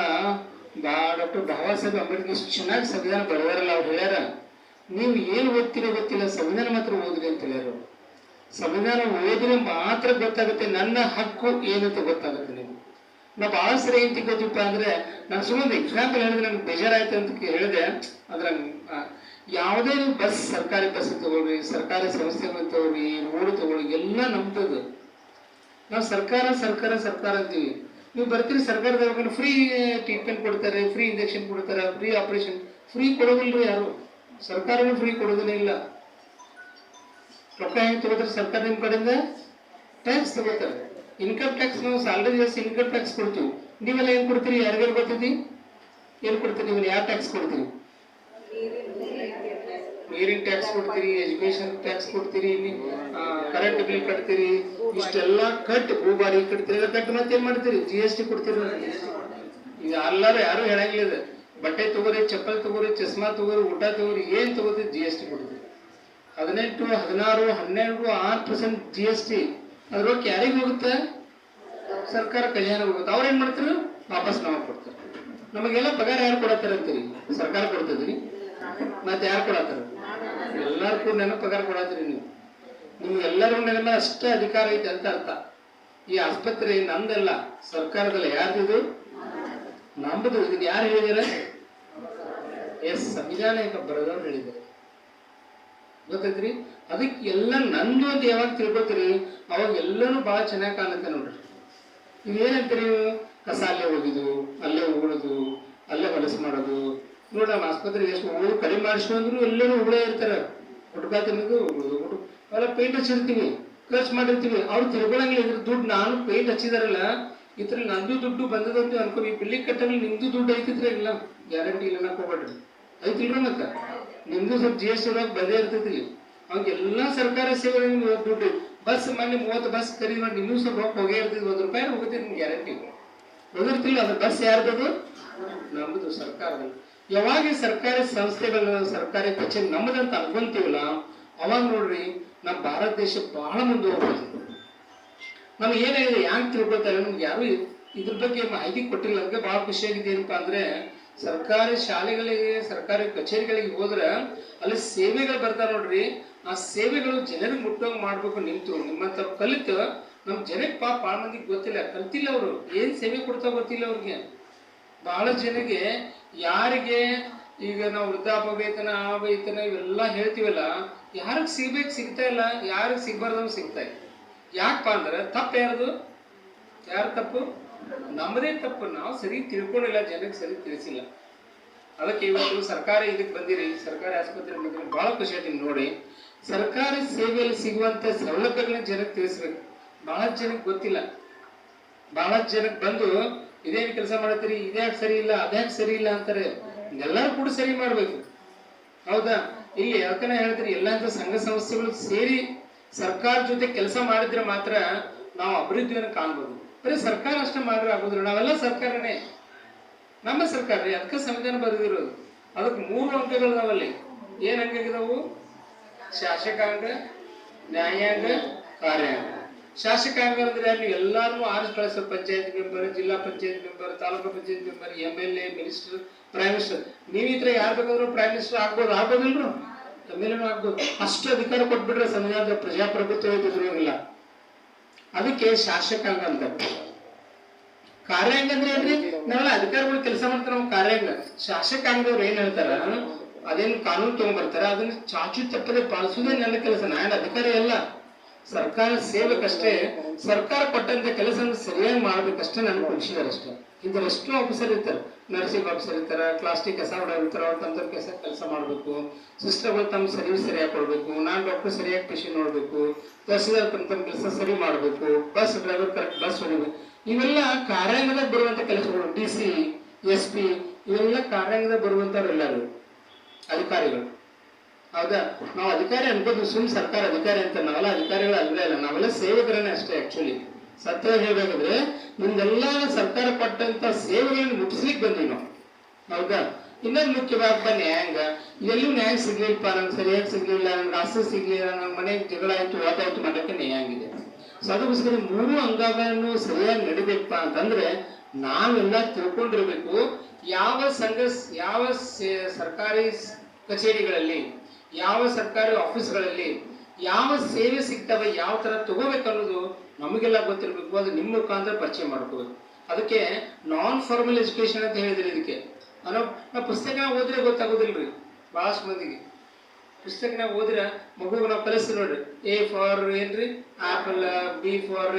ಡಾಕ್ಟರ್ ಬಾಬಾ ಸಾಹೇಬ್ ಅಂಬೇಡ್ಕರ್ ಚೆನ್ನಾಗಿ ಸಂವಿಧಾನ ಬರೆದಾರಲ್ಲ ಅವ್ರು ಹೇಳ್ಯಾರ. ನೀವು ಏನು ಓದ್ತಿರೋ ಗೊತ್ತಿಲ್ಲ, ಸಂವಿಧಾನ ಮಾತ್ರ ಓದ್ರಿ ಅಂತ ಹೇಳ್ಯಾರ. ಸಂವಿಧಾನ ಓದಿದ್ರೆ ಮಾತ್ರ ಗೊತ್ತಾಗುತ್ತೆ, ನನ್ನ ಹಕ್ಕು ಏನಂತ ಗೊತ್ತಾಗುತ್ತೆ ನಿಮ್ಗೆ. ನಾ ಬಹಳ ಸರಿ ಏನ್ ತಿಳ್ಕೊತೀವಪ್ಪ ಅಂದ್ರೆ ನಾನು ಸುಮ್ಮನೆ ಎಕ್ಸಾಂಪಲ್ ಹೇಳಿದ್ರೆ ನಮ್ಗೆ ಬೇಜಾರಾಯ್ತು ಅಂತ ಹೇಳಿದೆ. ಅದ್ರ ಯಾವುದೇ ನೀವು ಬಸ್ ಸರ್ಕಾರಿ ಬಸ್ ತಗೊಳ್ರಿ ಸರ್ಕಾರಿ ಸಂಸ್ಥೆಗಳು ತಗೊಳ್ರಿ ರೋಡ್ ತಗೊಳ್ರಿ ಎಲ್ಲ ನಮ್ದದು. ನಾವು ಸರ್ಕಾರ ಸರ್ಕಾರ ಸರ್ಕಾರ ಅಂತೀವಿ. ನೀವು ಬರ್ತೀರಿ ಸರ್ಕಾರದವ್ರಿಗೆ ಫ್ರೀ ಟ್ರೀಟ್ಮೆಂಟ್ ಕೊಡ್ತಾರೆ ಫ್ರೀ ಇಂಜೆಕ್ಷನ್ ಕೊಡ್ತಾರೆ ಫ್ರೀ ಆಪರೇಷನ್ ಫ್ರೀ ಕೊಡೋದಿಲ್ರಿ ಯಾರು? ಸರ್ಕಾರನೂ ಫ್ರೀ ಕೊಡೋದೇ ಇಲ್ಲ. ರೊಕ್ಕ ಹೆಂಗೆ ತಗೋತಾರೆ ಸರ್ಕಾರ ನಿಮ್ಮ ಕಡೆಯಿಂದ? ಟ್ಯಾಕ್ಸ್ ತಗೋತಾರೆ. ಇನ್ಕಮ್ ಟ್ಯಾಕ್ಸ್ ನಾವು ಸ್ಯಾಲರಿ ಜಾಸ್ತಿ ಇನ್ಕಮ್ ಟ್ಯಾಕ್ಸ್ ಕೊಡ್ತೀವಿ. ನೀವೆಲ್ಲ ಏನು ಕೊಡ್ತೀರಿ? ಯಾರಿಗಾರು ಗೊತ್ತೈತಿ? ಏನು ಕೊಡ್ತೀರಿ ನೀವು ಯಾವ ಟ್ಯಾಕ್ಸ್ ಕೊಡ್ತೀರಿ? ನೀರಿನ ಟ್ಯಾಕ್ಸ್ ಕೊಡ್ತೀರಿ ಎಜುಕೇಶನ್ ಟ್ಯಾಕ್ಸ್ ಕೊಡ್ತೀರಿ ಕರೆಂಟ್ ಬಿಲ್ ಕಟ್ತೀರಿ, ಇಷ್ಟೆಲ್ಲ ಕಟ್ ಭೂಬಾರಿ ಕಟ್ತೀರಿ, ಎಲ್ಲ ಕಟ್ ಮತ್ತೆ ಏನ್ ಮಾಡ್ತೀರಿ? ಜಿ ಎಸ್ ಟಿ ಕೊಡ್ತೀರಿ ಎಲ್ಲಾರು ಯಾರು ಹೇಳಂಗಿಲ್ಲ. ಬಟ್ಟೆ ತಗೋರಿ, ಚಪ್ಪಲ್ ತಗೋರಿ, ಚಸ್ಮಾ ತಗೋರಿ, ಊಟ ತಗೋರಿ, ಏನು ತಗೋತೀರಿ? ಜಿ ಎಸ್ ಟಿ ಕೊಡ್ತೀರಿ. ಹದಿನೆಂಟು, ಹದಿನಾರು, ಹನ್ನೆರಡು, ಆರು ಪರ್ಸೆಂಟ್ ಜಿ ಎಸ್ ಟಿ ಅದ್ರೊಳಗೆ ಯಾರಿಗೆ ಹೋಗುತ್ತೆ? ಸರ್ಕಾರ ಕಲ್ಯಾಣ ಹೋಗುತ್ತೆ. ಅವ್ರು ಏನ್ ಮಾಡ್ತಾರೆ ವಾಪಸ್ ನಮಗೆ ಕೊಡ್ತಾರೆ. ನಮಗೆಲ್ಲ ಪಗಾರ ಯಾರು ಕೊಡತ್ತಾರ ಅಂತೀರಿ? ಸರ್ಕಾರ ಕೊಡ್ತದ್ರಿ? ಮತ್ತೆ ಯಾರು ಕೊಡತ್ತಾರ? ಎಲ್ಲಾರು ಕೂಡ ನೆನಪು ಪಗಾರ ಕೊಡತ್ತೀರಿ ನೀವು. ನಿಮ್ಗೆಲ್ಲರೂ ನೆನಪ ಅಷ್ಟೇ ಅಧಿಕಾರ ಐತೆ ಅಂತ ಅರ್ಥ. ಈ ಆಸ್ಪತ್ರೆ ನಂದಲ್ಲ ಸರ್ಕಾರದಲ್ಲ ಯಾರ್ದಿದು? ನಂಬುದು. ಇದನ್ನ ಯಾರು ಹೇಳಿದಾರೆ ಎಸ್, ಸಂವಿಧಾನ ಬರೋದವ್ರು ಬರೆದವ್ರು ಹೇಳಿದ್ದಾರೆ. ಗೊತ್ತೈತ್ರಿ ಅದಕ್ಕೆ ಎಲ್ಲ ನಂದು ಅಂತ ಯಾವಾಗ ತಿಳ್ಕೊತೀರಿ ಅವಾಗ ಎಲ್ಲನೂ ಭಾಳ ಚೆನ್ನಾಗಿ ಕಾಣುತ್ತೆ ನೋಡ್ರಿ. ನೀವೇನಂತೀರಿ ನೀವು? ಕಸ ಅಲ್ಲೇ ಹೋಗಿದ್ದು ಅಲ್ಲೇ ಉಗುಳೋದು, ಅಲ್ಲೇ ಹೊಲಸು ಮಾಡೋದು. ನೋಡ ನಮ್ಮ ಆಸ್ಪತ್ರೆಗೆ ಎಷ್ಟು ಉಗುಳು ಕಡಿಮೆ ಮಾಡಿಸ್ಕೊಂಡ್ರು ಎಲ್ಲರೂ ಉಗುಳೇ ಇರ್ತಾರೆ. ಹುಡುಗ ತಿನ್ನೋದು ಉಗುಳೋದು ಹುಡುಗ ಅವೆಲ್ಲ ಪೇಂಟ್ ಹಚ್ಚಿರ್ತೀವಿ, ಖರ್ಚು ಮಾಡಿರ್ತೀವಿ. ಅವ್ರು ತಿಳ್ಕೊಳಂಗಿಲ್ಲ ಇದ್ರ ದುಡ್ಡು. ನಾನು ಪೇಂಟ್ ಹಚ್ಚಿದಾರಲ್ಲ ಇದ್ರಲ್ಲಿ ನಂದು ದುಡ್ಡು ಬಂದದಂತ ಅನ್ಕೋ ಈ ಪಿಲ್ಲಿ ಕಟ್ಟಲ್ಲಿ ನಿಮ್ದು ದುಡ್ಡು ಐತಿದ್ರೆ ಇಲ್ಲ ಗ್ಯಾರಂಟಿ ಇಲ್ಲ ಅನ್ನಕ್ ಹೋಗ್ಬೇಡ್ರಿ ಐತಿಲ್ರಿ ಮತ್ತ? ನಿಮ್ದು ಸ್ವಲ್ಪ ಜಿ ಎಸ್ ಟಿ ಒಳಗೆ ಬಂದೇ ಇರ್ತೈತಿ ಅವಾಗ ಸರ್ಕಾರಿ ಸೇವೆ ದುಡ್ಡು ಬಸ್ ಮೊನ್ನೆ ಮೂವತ್ತು ಬಸ್ ಖರೀದಿ ಮಾಡಿ ಇನ್ನೂ ಸ್ವಲ್ಪ ರೊಕ್ಕ ಹೋಗೇ ಇರ್ತೈತಿ ಒಂದ್ ರೂಪಾಯಿ ಹೋಗುತ್ತೆ, ನಿಮ್ಗೆ ಗ್ಯಾರಂಟಿ ಹೋಗಿರ್ತಿಲ್ಲ ಅದು ಬಸ್ ಯಾರ್ದದು ನಮ್ದು ಸರ್ಕಾರದ ಯಾವಾಗ ಸರ್ಕಾರಿ ಸಂಸ್ಥೆಗಳನ್ನ ಸರ್ಕಾರಿ ಕಚೇರಿ ನಮ್ಮದಂತ ಅನ್ಕೊಂತೀವಲ್ಲ, ಅವಾಗ ನೋಡ್ರಿ, ನಮ್ಮ ಭಾರತ ದೇಶ ಬಹಳ ಮುಂದೆ ಹೋಗ್ತದೆ ನಮ್ಗೆ ಏನಾಗಿದೆ, ಯಾಕೆ ತಿಳ್ಕೊಳ್ತಾರೆ, ನಮ್ಗೆ ಯಾರು ಇದ್ರ ಬಗ್ಗೆ ಮಾಹಿತಿ ಕೊಟ್ಟಿಲ್ಲ, ಅದಕ್ಕೆ ಬಹಳ ಖುಷಿಯಾಗಿದೆ ಏನಪ್ಪಾ ಅಂದ್ರೆ ಸರ್ಕಾರಿ ಶಾಲೆಗಳಿಗೆ, ಸರ್ಕಾರಿ ಕಚೇರಿಗಳಿಗೆ ಹೋದ್ರೆ ಅಲ್ಲಿ ಸೇವೆಗಳು ಬರ್ತಾರೆ ನೋಡ್ರಿ. ಆ ಸೇವೆಗಳು ಜನರಿಗೆ ಮುಟ್ಟೋಂಗ್ ಮಾಡಬೇಕು ನಿಂತು, ನಿಮ್ಮಂತ ಕಲಿತು ನಮ್ಮ ಜನಕ್ಕೆ ಪಾಪ ಭಾಳ ಮಂದಿಗೆ ಗೊತ್ತಿಲ್ಲ, ಕಲ್ತಿಲ್ಲ ಅವರು. ಏನು ಸೇವೆ ಕೊಡ್ತಾ ಗೊತ್ತಿಲ್ಲ ಅವ್ರಿಗೆ. ಬಹಳ ಜನಗೆ ಯಾರಿಗೆ ಈಗ ನಾವು ವೃದ್ಧಾಪ ವೇತನ ಆ ವೇತನ ಇವೆಲ್ಲ ಹೇಳ್ತೀವಲ್ಲ, ಯಾರಿಗೆ ಸಿಗ್ಬೇಕು ಸಿಗ್ತಾ ಇಲ್ಲ, ಯಾರಿಗೆ ಸಿಗ್ಬಾರ್ದವ್ ಸಿಗ್ತಾ ಇಲ್ಲ. ಯಾಕಪ್ಪ ಅಂದ್ರೆ ತಪ್ಪು ಯಾರ್ದು? ಯಾರ ತಪ್ಪು? ನಮ್ಮದೇ ತಪ್ಪು. ನಾವು ಸರಿ ತಿಳ್ಕೊಂಡಿಲ್ಲ ಜನಕ್ಕೆ ಸರಿ ತಿಳಿಸಿಲ್ಲ. ಅದಕ್ಕೆ ಇವತ್ತು ಸರ್ಕಾರಿ ಇದಕ್ಕೆ ಬಂದಿರಿ, ಸರ್ಕಾರಿ ಆಸ್ಪತ್ರೆ ಬಂದಿರಿ ಬಹಳ ಖುಷಿ ಆಯ್ತು ನೋಡಿ. ಸರ್ಕಾರಿ ಸೇವೆಯಲ್ಲಿ ಸಿಗುವಂತ ಸೌಲಭ್ಯಗಳನ್ನ ಜನಕ್ಕೆ ತಿಳಿಸ್ಬೇಕು. ಬಹಳ ಜನಕ್ಕೆ ಗೊತ್ತಿಲ್ಲ. ಬಹಳ ಜನಕ್ಕೆ ಬಂದು, ಇದೇನು ಕೆಲಸ ಮಾಡತ್ತೀರಿ? ಇದ್ಯಾಕೆ ಸರಿ ಇಲ್ಲ ಅದ್ಯಾಕೆ ಸರಿ ಇಲ್ಲ ಅಂತಾರೆ. ಎಲ್ಲರೂ ಕೂಡ ಸರಿ ಮಾಡ್ಬೇಕು. ಹೌದಾ? ಇಲ್ಲಿ ಯಾಕಂದ್ರೆ ಹೇಳ್ತೀರಿ ಎಲ್ಲ ಸಂಘ ಸಂಸ್ಥೆಗಳು ಸೇರಿ ಸರ್ಕಾರ ಜೊತೆ ಕೆಲಸ ಮಾಡಿದ್ರೆ ಮಾತ್ರ ನಾವು ಅಭಿವೃದ್ಧಿಯನ್ನು ಕಾಣ್ಬೋದು. ಬರೀ ಸರ್ಕಾರ ಅಷ್ಟೇ ಮಾಡ್ರೆ ಆಗೋದಿಲ್ಲ. ನಾವೆಲ್ಲ ಸರ್ಕಾರನೇ. ನಮ್ಮ ಸರ್ಕಾರ ಅದಕ್ಕೆ ಸಂವಿಧಾನ ಬರೆದಿರೋದು. ಅದಕ್ಕೆ ಮೂರು ಅಂಕಗಳಿದಾವಲ್ಲಿ ಏನ್ ಅಂಕಗಳಿದಾವು? ಶಾಸಕಾಂಗ, ನ್ಯಾಯಾಂಗ, ಕಾರ್ಯಾಂಗ. ಶಾಸಕಾಂಗ ಅಂದ್ರೆ ನೀವು ಎಲ್ಲಾರು ಆರು ಕಳಿಸೋ ಪಂಚಾಯತ್ ಮೆಂಬರ್, ಜಿಲ್ಲಾ panchayat member, taluk panchayat member, M L A, minister, prime minister. ನೀವ್ ಇತರ ಯಾರು ಬೇಕಾದ್ರೂ ಪ್ರೈಮ್ ಮಿನಿಸ್ಟರ್ ಆಗ್ಬೋದು, ಆಗ್ಬೋದಿಲ್ರು? ಎಂ ಆಗ್ಬೋದು. ಅಷ್ಟು ಅಧಿಕಾರ ಕೊಟ್ಬಿಟ್ರೆ ಸಂವಿಧಾನದ ಪ್ರಜಾಪ್ರಭುತ್ವ ಇಲ್ಲ ಅದಕ್ಕೆ ಶಾಸಕಾಂಗ ಅಂತ ಕಾರ್ಯಾಂಗ ಅಂದ್ರೆ ಏನ್ರಿ? ನಾವೆಲ್ಲ ಅಧಿಕಾರಿಗಳು ಕೆಲಸ ಮಾಡ್ತಾರೆ ನಾವು ಕಾರ್ಯಾಂಗ. ಶಾಸಕಾಂಗದವ್ರು ಏನ್ ಹೇಳ್ತಾರ? ಅದೇನು ಕಾನೂನು ತಗೊಂಡ್ಬರ್ತಾರೆ ಅದನ್ನ ಚಾಚು ತಪ್ಪದೆ ಪಾಲಿಸೋದೇ ನನ್ನ ಕೆಲಸ, ನಾನು ಅಧಿಕಾರಿ ಅಲ್ಲ. ಸರ್ಕಾರ ಸೇವೆಕಷ್ಟೇ, ಸರ್ಕಾರ ಕೊಟ್ಟಂತ ಕೆಲಸ ಸರಿಯಾಗಿ ಮಾಡ್ಬೇಕಷ್ಟೇ ಕಳಿಸಿದಾರೆ ಅಷ್ಟೇ. ಇದ್ರ ಎಷ್ಟೋ ಆಫೀಸರ್ ಇರ್ತಾರೆ ನರ್ಸಿಂಗ್ ಆಫೀಸರ್ ಇರ್ತಾರೆ ಪ್ಲಾಸ್ಟಿಕ್ ಕಸ ಹೊಡೆಯೋರು ಅವ್ರು ತಂತ್ರ ಕೆಲಸ ಕೆಲಸ ಮಾಡಬೇಕು. ಸಿಸ್ಟರ್ಗಳು ತಮ್ಮ ಸರ್ವಿಸ್ ಸರಿಯಾಗಿ ಕೊಡಬೇಕು, ನಾನ್ ಡಾಕ್ಟರ್ ಸರಿಯಾಗಿ ಪೇಷಂಟ್ ನೋಡಬೇಕು, ತಹಸೀಲ್ದಾರ್ ತಮ್ಮ ತಮ್ಮ ಕೆಲಸ ಸರಿ ಮಾಡಬೇಕು ಬಸ್ ಡ್ರೈವರ್ ಕರೆಕ್ಟ್ ಬಸ್ ಹೊಡಿಬೇಕು. ಇವೆಲ್ಲ ಕಾರ್ಯಾಂಗದಾಗ ಬರುವಂತ ಕೆಲಸಗಳು ಡಿ ಸಿ ಎಸ್ ಪಿ ಇವೆಲ್ಲ ಕಾರ್ಯಾಂಗದಾಗ ಬರುವಂತವ್ರು ಎಲ್ಲರೂ. ಅಧಿಕಾರಿಗಳು. ಹೌದಾ? ನಾವು ಅಧಿಕಾರಿ ಅನ್ಬೋದು, ಸುಮ್ ಸರ್ಕಾರ ಅಧಿಕಾರಿ ಅಂತ ನಾವೆಲ್ಲ ಅಧಿಕಾರಿಗಳು ಅಲ್ವೇ ಇಲ್ಲ ನಾವೆಲ್ಲ ಸೇವಕರನ್ನೇ ಅಷ್ಟೇ ಆಕ್ಚುಲಿ ಸತ್ಯ ಹೇಳ್ಬೇಕಂದ್ರೆ ನಿಮ್ದೆಲ್ಲ ಸರ್ಕಾರ ಕೊಟ್ಟಂತ ಸೇವೆಗಳನ್ನು ಮುಟ್ಟಿಸ್ಲಿಕ್ಕೆ ಬಂದ್ವಿ ನಾವು. ಹೌದಾ? ಇನ್ನೊಂದು ಮುಖ್ಯವಾದ ನ್ಯಾಯಾಂಗ. ಎಲ್ಲೂ ನ್ಯಾಯ ಸಿಗ್ಲಿಲ್ಲಪ್ಪ, ನಮ್ಗೆ ಸರಿಯಾಗಿ ಸಿಗ್ಲಿಲ್ಲ, ನಮ್ಗೆ ಆಸ್ತಿ ಸಿಗ್ಲಿಲ್ಲ ನಮ್ಮ ಮನೆಗೆ ಜಗಳ ಆಯ್ತು ವಾತಾಯ್ತು ಮಾಡಕ್ಕೆ ನ್ಯಾಯಾಂಗ ಇದೆ. ಸೊ ಅದಕ್ಕೋಸ್ಕರ ಮೂರು ಅಂಗಗಳನ್ನು ಸರಿಯಾಗಿ ನಡಿಬೇಕಪ್ಪ ಅಂತಂದ್ರೆ ನಾವೆಲ್ಲ ತಿಳ್ಕೊಂಡಿರ್ಬೇಕು ಯಾವ ಸಂಘ ಯಾವ ಸರ್ಕಾರಿ ಕಚೇರಿಗಳಲ್ಲಿ, ಯಾವ ಸರ್ಕಾರಿ ಆಫೀಸ್ಗಳಲ್ಲಿ, ಯಾವ ಸೇವೆ ಸಿಗ್ತವೆ, ಯಾವ ತರ ತಗೋಬೇಕು ಅನ್ನೋದು ನಮಗೆಲ್ಲ ಗೊತ್ತಿರಬೇಕು. ಅದು ನಿಮ್ಮ ಮುಖಾಂತರ ಪರಿಚಯ ಮಾಡ್ಕೋಬೇಕು. ಅದಕ್ಕೆ ನಾನ್ ಫಾರ್ಮಲ್ ಎಜುಕೇಶನ್ ಅಂತ ಹೇಳಿದ್ರೆ ಇದಕ್ಕೆ. ಅನ್ನೋ ನಾವು ಪುಸ್ತಕ ಓದಿದ್ರೆ ಗೊತ್ತಾಗೋದಿಲ್ರಿ ಬಹಳಷ್ಟು ಮಂದಿಗೆ. ಪುಸ್ತಕನ ಓದಿರ ಮಗುಗೆ ನಾವು ಕಲಿಸ್ತೀವಿ ನೋಡ್ರಿ. ಎ ಫಾರ್ ಏನ್ರಿ? ಆಪಲ್ ಬಿ ಫಾರ್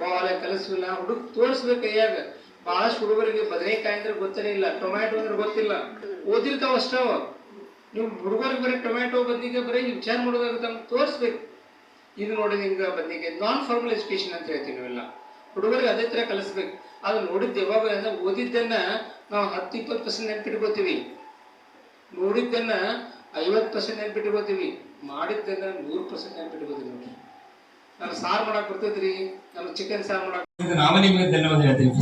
ಬಾಲ್ ಕಲಿಸ್ವಿಲ್ಲ ಹುಡುಗ ತೋರಿಸ್ಬೇಕು ಕೈಯಾಗ. ಬಹಳಷ್ಟು ಹುಡುಗರಿಗೆ ಬದನೆಕಾಯಿ ಅಂದ್ರೆ ಗೊತ್ತೇ ಇಲ್ಲ, ಟೊಮ್ಯಾಟೊ ಅಂದ್ರೆ ಗೊತ್ತಿಲ್ಲ. ಓದಿರ್ತಾವ ಅಷ್ಟವ ನೀವು ಹುಡುಗರಿಗೆ ಬರೀ ಟೊಮ್ಯಾಟೊ ಬಂದಿಗೆ ಬರೀ ವಿಚಾರ ಮಾಡೋದಾಗುತ್ತೆ ಅಂತ ತೋರಿಸ್ಬೇಕು. ಇದು ನೋಡಿ ಹಿಂಗ ಬಂದಿಗೆ ನಾನ್ ಫಾರ್ಮಲ್ ಎಜುಕೇಶನ್ ಅಂತ ಹೇಳ್ತೀವಿ ನಾವೆಲ್ಲ ಹುಡುಗರಿಗೆ ಅದೇ ತರ ಕಲಿಸ್ಬೇಕು. ಅದು ನೋಡಿದ್ದು ಯಾವಾಗ ಅಂದ್ರೆ ಓದಿದ್ದನ್ನ ನಾವು ಹತ್ತು ಇಪ್ಪತ್ತು ಪರ್ಸೆಂಟ್ ನೆನ್ಪಿಟ್ಕೋತೀವಿ. ನೋಡಿದ್ದನ್ನ ಐವತ್ತು ಪರ್ಸೆಂಟ್ ನೆನ್ಪಿಟ್ಕೋತೀವಿ. ಮಾಡಿದ್ದನ್ನ ನೂರು ಪರ್ಸೆಂಟ್ ನೆನ್ಪಿಟ್ಕೋತೀವಿ ನೋಡಿ. ನಾನು ಸಾರು ಮಾಡಕ್ ಬರ್ತೈತ್ರಿ. ನಾನು ಚಿಕನ್ ಸಾರು ಮಾಡಕ್ ನಾನು ನಿಮಗೆ ಧನ್ಯವಾದ ಹೇಳ್ತೀನಿ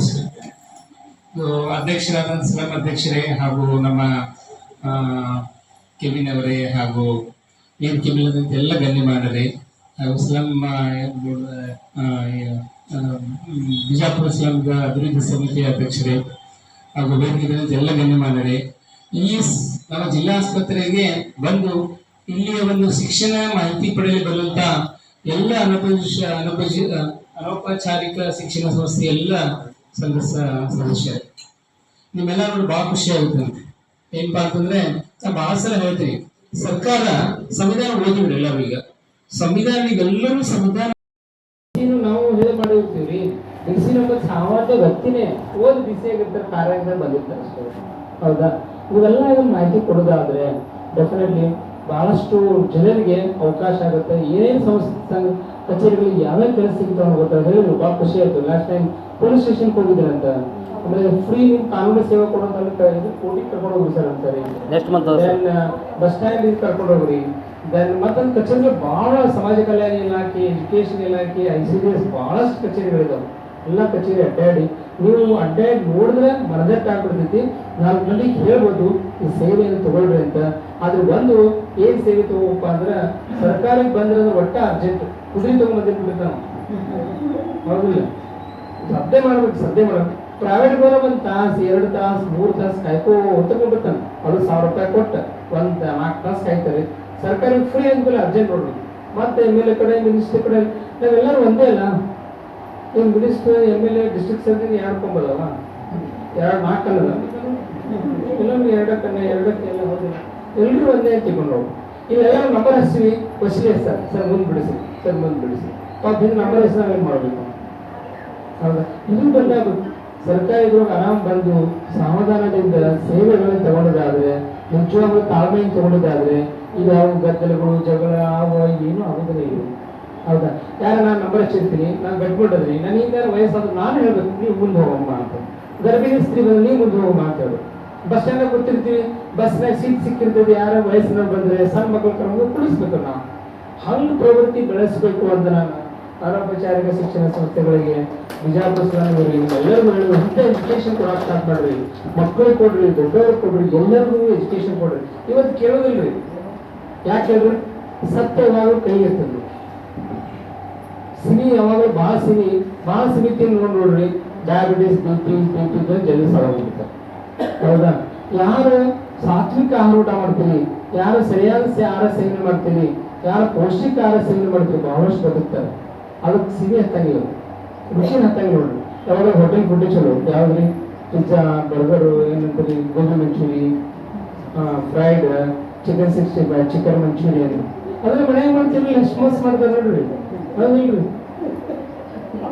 ಅಧ್ಯಕ್ಷರಾದ ಸ್ಲಂ ಅಧ್ಯಕ್ಷರೇ ಹಾಗೂ ನಮ್ಮ ಕೆವಿನ್ ಅವರೇ ಹಾಗೂ ಏನು ಅಂತ ಎಲ್ಲ ಗಣ್ಯಮಾನರೇ ಹಾಗೂ ಸ್ಲಂ ಬಿಜಾಪುರ ಸ್ಲಂದ ಅಭಿವೃದ್ಧಿ ಸಮಿತಿಯ ಅಧ್ಯಕ್ಷರೇ ಹಾಗೂ ಬೇರೆ ಎಲ್ಲ ಗಣ್ಯಮಾನರೇ ಈ ನಮ್ಮ ಜಿಲ್ಲಾ ಆಸ್ಪತ್ರೆಗೆ ಬಂದು ಇಲ್ಲಿಯ ಒಂದು ಶಿಕ್ಷಣ ಮಾಹಿತಿ ಪಡೆಯಲು ಬರುವಂತ ಎಲ್ಲ ಅನೌಪಚಾರಿಕ ಶಿಕ್ಷಣ ಸಂಸ್ಥೆ ಎಲ್ಲ ಸಂಘ ಸ- ಸದಸ್ಯರು ನಿಮ್ಮೆಲ್ಲ ನೋಡಿ ಬಹಳ ಖುಷಿ ಆಗುತ್ತೆ. ನನಗೆ ಏನಪ್ಪಾ ಅಂತಂದ್ರೆ ಭಾಳ ಸಲ ಹೇಳ್ತೀನಿ, ಸರ್ಕಾರ ಸಂವಿಧಾನ ಓದಿಬಿಡಿ ಎಲ್ಲರೂ ಈಗ. ಸಂವಿಧಾನ, ಈಗೆಲ್ಲರೂ ಸಂವಿಧಾನ ನಾವು ಹೇಳಿ ಮಾಡಿರ್ತೀವಿ ಬಿಸಿ ನಮ್ಮ ಸಾಮಾನ್ಯ ವ್ಯಕ್ತಿನೇ ಓದಿ ಬಿಸಿಯಾಗಿರ್ತಾರೆ ಕಾರ್ಯಕ್ರಮ ಬಂದಿರ್ತಾರೆ ಅಷ್ಟೇ. ಹೌದಾ? ಇವೆಲ್ಲ ಇದನ್ನ ಮಾಹಿತಿ ಕೊಡೋದಾದ್ರೆ ಡೆಫಿನೆಟ್ಲಿ ಬಹಳಷ್ಟು ಜನರಿಗೆ ಅವಕಾಶ ಆಗುತ್ತೆ. ಏನೇನು ಸಂಸ್ಥೆ ಕಚೇರಿಗಳಿಗೆ ಯಾವ್ಯಾವ ಕೆಲಸ ಸಿಗ್ತಾವ ಗೊತ್ತಾ ಹೇಳಿದ್ರು ಭಾಳ ಖುಷಿ ಆಯ್ತು. ಲಾಸ್ಟ್ ಟೈಮ್ ಪೊಲೀಸ್ ಸ್ಟೇಷನ್ ಅಂತ. ಅಂದ್ರೆ ಫ್ರೀ ನಿಮ್ ಕಾನೂನು ಸೇವೆ ಕೊಡೋಂತ ಇದು ಕೋಟಿ ಕರ್ಕೊಂಡು ಹೋಗ್ರಿ ಸರ್ ಅಂತಾರೆ next month then bus stand ಇದು ಕರ್ಕೊಂಡು ಹೋಗ್ರಿ. ದೆನ್ ಮತ್ತೊಂದು ಕಚೇರಿ ಬಹಳ ಸಮಾಜ ಕಲ್ಯಾಣ ಇಲಾಖೆ ಎಜುಕೇಶನ್ ಇಲಾಖೆ ಐ ಸಿ ಡಿ ಎಸ್ ಬಹಳಷ್ಟು ಕಚೇರಿಗಳಿದಾವೆ. ಎಲ್ಲ ಕಚೇರಿ ಅಡ್ಡಾಡಿ. ನೀವು ಅಡ್ಡಾಡಿ ನೋಡಿದ್ರೆ ಮರದಟ್ಟ ಆಗ್ಬಿಡ್ತೈತಿ ನಾವು ಮಂದಿಗೆ ಹೇಳ್ಬೋದು ಈ ಸೇವೆಯನ್ನು ತಗೊಳ್ರಿ ಅಂತ. ಆದ್ರೆ ಒಂದು ಏನ್ ಸೇವೆ ತಗೋಪ್ಪ ಅಂದ್ರೆ ಸರ್ಕಾರಕ್ಕೆ ಬಂದ್ರೆ ಒಟ್ಟ ಅರ್ಜೆಂಟ್ ಕುದುರೆ ತಗೊಂಡ್ಬಂದಿರ್ಬಿಡ್ತಾನ ಹೌದಿಲ್ಲ. ಸದ್ದೆ ಮಾಡ್ಬೇಕು ಸದ್ದೆ ಮಾಡ್ಬೇಕು. ಪ್ರೈವೇಟ್ ಹೋದ್ರೆ ಒಂದು ತಾಸು, ಎರಡು ತಾಸು, ಮೂರು ತಾಸು ಕಾಯ್ಕೋ ಬಿಡ್ತಾನೆ ಅದು ಸಾವಿರ ರೂಪಾಯಿ ಕೊಟ್ಟ, ಒಂದು ನಾಲ್ಕು ತಾಸು ಕಾಯ್ತಾರೆ. ಸರ್ಕಾರಿ ಫ್ರೀ ಅಂದ್ಮೇಲೆ ಅರ್ಜೆಂಟ್ ನೋಡ್ರಿ ಮತ್ತೆ ಎಂ ಎಲ್ ಎ ಕಡೆ ಮಿನಿಸ್ಟರ್ ಕಡೆ, ನಾವೆಲ್ಲರೂ ಒಂದೇ ಅಲ್ಲ. ಈ minister M L A district surgeon ಯಾರು ಕೊಂಬಲ್ಲವ? ಎರಡು ನಾಲ್ಕಲ್ಲ? ಎಲ್ಲರೂ ಎರಡಕ್ಕನ್ನ, ಎರಡಕ್ಕೆ ಎಲ್ಲ ಹೋದಿಲ್ಲ ಎಲ್ಲರೂ ಒಂದೇ ತಿಳ್ಕೊಂಡು ಇವೆಲ್ಲ ನಂಬರ್ ಹಚ್ತೀವಿ ಬಸ್ಲಿ ಸರ್ ಸರ್ ಮುಂದೆ ಬಿಡಿಸಿ. ಸರ್ ಬೆಳೆಸಿ ಬಿಡಿಸಿ. ನಮ್ಮ ಇದು ನಂಬರ್ ಹೆಸರು ನಾವೇನು ಮಾಡಬೇಕು. ಹೌದಾ? ಇದು ಬಂದಾಗ ಸರ್ಕಾರಿಗಳು ಆರಾಮ್ ಬಂದು ಸಮಾಧಾನದಿಂದ ಸೇವೆಗಳನ್ನ ತಗೊಂಡದಾದ್ರೆ ನಿಜವಾಗ್ಲೂ ತಾಳ್ಮೆಯಿಂದ ತಗೊಂಡದಾದ್ರೆ, ಈಗ ಯಾವ ಗದ್ದಲಗಳು, ಜಗಳ ಅವ ಏನು ಆಗೋದಿಲ್ಲ ಇಲ್ಲ. ಹೌದಾ? ಯಾರ ನಾನು ನಂಬರ್ ಹಚ್ಚಿರ್ತೀನಿ, ನಾನು ಗಟ್ಬಿಟ್ಟಿದ್ರಿ ನನಗೆ ವಯಸ್ಸಾದ್ರು ನಾನು ಹೇಳ್ಬೇಕು, ನೀವು ಮುಂದೆ ಹೋಗಮ್ಮ ಅಂತ. ಗರ್ಭಿಣಿ ಸ್ತ್ರೀ ಬಂದ್ರೆ ನೀವು ಮುಂದೆ ಹೋಗಮ್ಮ ಅಂತ ಹೇಳು. ಬಸ್ ಸ್ಟ್ಯಾಂಡ್ ಕೂತಿರ್ತೀವಿ ಬಸ್ನಾಗ ಸೀಟ್ ಸಿಕ್ಕಿರ್ತದೆ, ಯಾರ ವಯಸ್ಸಿನ ಬಂದ್ರೆ ಸಣ್ಣ ಮಕ್ಕಳು ಕರ್ಕೊಂಡು ಕುಳಿಸ್ಬೇಕು ನಾವು. ಹಂಗೆ ಪ್ರವೃತ್ತಿ ಬೆಳೆಸಬೇಕು ಅಂತ ನಾನು ಅನೌಪಚಾರಿಕ ಶಿಕ್ಷಣ ಸಂಸ್ಥೆಗಳಿಗೆ ಬಿಜಾಪುರ ಎಲ್ಲರಿಗೂ ಹೇಳುವ ಅಂತ ಎಜುಕೇಶನ್ ಕೂಡ ಸ್ಟಾರ್ಟ್ ಮಾಡ್ರಿ ಮಕ್ಕಳಿಗೆ ಕೊಡ್ರಿ ದೊಡ್ಡವ್ರಿಗೆ ಕೊಡ್ರಿ, ಎಲ್ಲರಿಗೂ ಎಜುಕೇಶನ್ ಕೊಡ್ರಿ. ಇವತ್ತು ಕೇಳೋದಿಲ್ರಿ. ಯಾಕೆ ಹೇಳ್ರಿ ಸತ್ಯ ಯಾವಾಗಲೂ ಕೈ ಇರ್ತದೆ ಸಿಹಿ ಯಾವಾಗಲೂ ಭಾಳ ಸಿಹಿ ಭಾಳ ಸಿಹಿ ತಿನ್ಕೊಂಡು ನೋಡ್ರಿ. ಡಯಾಬಿಟಿಸ್ ಬಿ ಪಿ ಬಿ ಜಲ್ದಿ ಹೌದಾ? ಯಾರು ಸಾತ್ವಿಕ ಆಹಾರ ಊಟ ಮಾಡ್ತೀನಿ? ಯಾರು ಸರಿಯಾದ ಆಹಾರ ಸೇವನೆ ಮಾಡ್ತೀರಿ ಯಾರು ಪೌಷ್ಟಿಕ ಆಹಾರ ಸೇವನೆ ಮಾಡ್ತೀರಿ ಬಹಳಷ್ಟು ಬದುಕ್ತಾರೆ ಅದಕ್ಕೆ ಸಿಹಿ ಹತ್ತಂಗಿಲ್ಲ ರುಚಿ ಹತ್ತಂಗಿಲ್ಲ ನೋಡ್ರಿ ಯಾವಾಗ ಹೋಟೆಲ್ ಫುಡ್ ಚಲೋ ಯಾವ್ದ್ರಿ ಪಿಜ್ಜಾ ಬರ್ಗರು ಏನಂತೀರಿ gobi manchuri fried chicken sixty five chicken Manchurian ಅದ್ರ ಮನ್ಯಾಗ ಮಾಡ್ತೀರಿ ಎಷ್ಟು ಮಸ್ತ್ ಮಾಡ್ತಾರೆ ನೋಡ್ರಿ ಹೌದಿಲ್ರಿ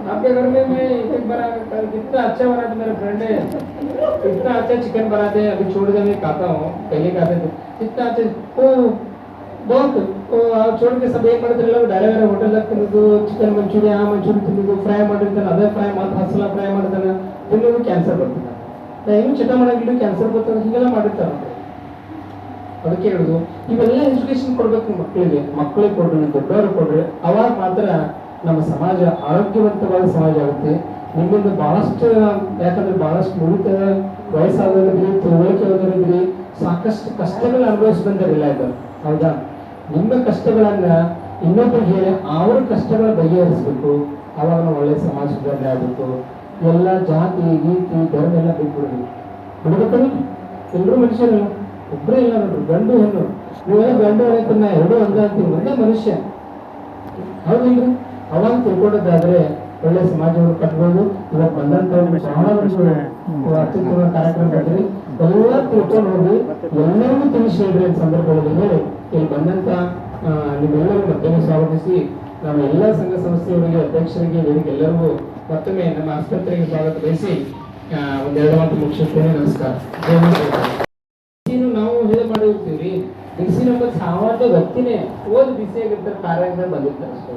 आपके घर में मैं एक बार कल कितना अच्छा बनाते मेरे फ्रेंड है इतना अच्छा चिकन बनाते हैं अभी छोड़ दे मैं खाता हूँ पहले खाते थे इतना अच्छा ओ ಬಾತ್. ಚೋಳಿಗೆ ಸಬ್ ಮಾಡಿದ್ರೆ ಮಾಡ್ತಾರಲ್ಲ ಬೇರೆ ಬೇರೆ ಹೋಟೆಲ್ ತಿನ್ನೋದು ಚಿಕನ್ ಮಂಚೂರಿ ಆ ಮಂಚೂರಿ ತಿನ್ನೋದು ಫ್ರೈ ಮಾಡಿರ್ತಾನೆ, ಅದೇ ಫ್ರೈ ಮಾಡಿ ಹಸಲ ಫ್ರೈ ಮಾಡ್ತಾನೆ ತಿನ್ನೋದು ಕ್ಯಾನ್ಸರ್ ಬರ್ತದೆ. ಏನು ಚಟ ಮಾಡೋಂಗಿಲ್ಲ ಕ್ಯಾನ್ಸರ್ ಬರ್ತದೆ, ಹೀಗೆಲ್ಲ ಮಾಡಿರ್ತಾರೆ. ಅದಕ್ಕೆ ಹೇಳುದು, ಇವೆಲ್ಲ ಎಜುಕೇಶನ್ ಕೊಡ್ಬೇಕು ಮಕ್ಕಳಿಗೆ. ಮಕ್ಕಳಿಗೆ ಕೊಡ್ರಿ ದೊಡ್ಡವರು ಕೊಡ್ರಿ, ಅವಾಗ ಮಾತ್ರ ನಮ್ಮ ಸಮಾಜ ಆರೋಗ್ಯವಂತವಾದ ಸಮಾಜ ಆಗುತ್ತೆ. ನಿಮ್ಮಿಂದ ಬಹಳಷ್ಟು, ಯಾಕಂದ್ರೆ ಬಹಳಷ್ಟು ಮುಡಿತ ವಯಸ್ಸಾದವರಿದ್ರಿ ತಿಳುವಳಿಕೆ ಹೋದವರಿದ್ರಿ ಸಾಕಷ್ಟು ಕಷ್ಟಗಳು ಅನುಭವಿಸಿದಂತೆ ಇಲ್ಲ ಇದ್ದಾರೆ. ಹೌದಾ? ನಿಮ್ಮ ಕಷ್ಟಗಳನ್ನ ಇನ್ನೊಬ್ಬರಿಗೆ ಹೇಳಿ ಅವ್ರ ಕಷ್ಟಗಳ ಬಗೆಹರಿಸ್ಬೇಕು ಅವಾಗ ಒಳ್ಳೆ ಸಮಾಜ ಸುಧಾರಣೆ ಆಗ್ಬೇಕು ಎಲ್ಲ ಜಾತಿ ಗೀತಿ ಧರ್ಮ ಎಲ್ಲ ಬಿಟ್ಬಿಡ್ಬೇಕು ಬಿಡ್ಬೇಕಲ್ಲ? ಎಲ್ಲರೂ ಮನುಷ್ಯರು. ಒಬ್ಬರೇ ಇಲ್ಲ ನೋಡ್ರಿ, ಗಂಡು ಹೆಣ್ಣು. ನೀವೆಲ್ಲ ಗಂಡು ಹೆಣ್ಣು ಎರಡು ಒಂದೇ ಅಂತೀವಿ ಒಂದೇ ಮನುಷ್ಯ. ಹೌದಿಲ್ರಿ ಅವಾಗ ತಿಳ್ಕೊಂಡದ್ದಾದ್ರೆ ಒಳ್ಳೆ ಸಮಾಜವನ್ನು ಕಟ್ಬೋದು. ಇವತ್ತು ಬಂದಂತ ಅತ್ಯುತ್ತಮ ಕಾರ್ಯಕ್ರಮ ಮಾಡಿದ್ರಿ ಎಲ್ಲ ತಿಳ್ಕೊಂಡು ಹೋಗಿ ಎಲ್ಲರಿಗೂ ತಿಳಿಸಿ ಹೇಳ್ರಿ ಅಂತ ಸಂದರ್ಭದಲ್ಲಿ ಹೇಳಿ ಇಲ್ಲಿ ಬಂದಂತ ಆ, ನಿಮ್ಮೆಲ್ಲರೂ ಮತ್ತೊಮ್ಮೆ ಸ್ವಾಗತಿಸಿ ನಮ್ಮ ಎಲ್ಲ ಸಂಘ ಸಂಸ್ಥೆಯವರಿಗೆ ಅಧ್ಯಕ್ಷರಿಗೆ ಇವರಿಗೆ ಎಲ್ಲರಿಗೂ ಮತ್ತೊಮ್ಮೆ ನಮ್ಮ ಆಸ್ಪತ್ರೆಗೆ ಸ್ವಾಗತ ಬಯಸಿ ಒಂದೆರಡು ಮಾತು ಮುಗಿಸುತ್ತೇನೆ. ನಮಸ್ಕಾರ. ನಾವು ಹೇಳಿ ಮಾಡಿರ್ತೀವಿ. ಬಿಸಿ ನಮ್ಮ ಸಾಮಾನ್ಯ ವ್ಯಕ್ತಿನೇ ಓದ್ ಬಿಸಿಯಾಗಿರ್ತಾರೆ ಕಾರ್ಯಕ್ರಮ ಬಂದಿರ್ತಾರೆ ಅಷ್ಟೇ.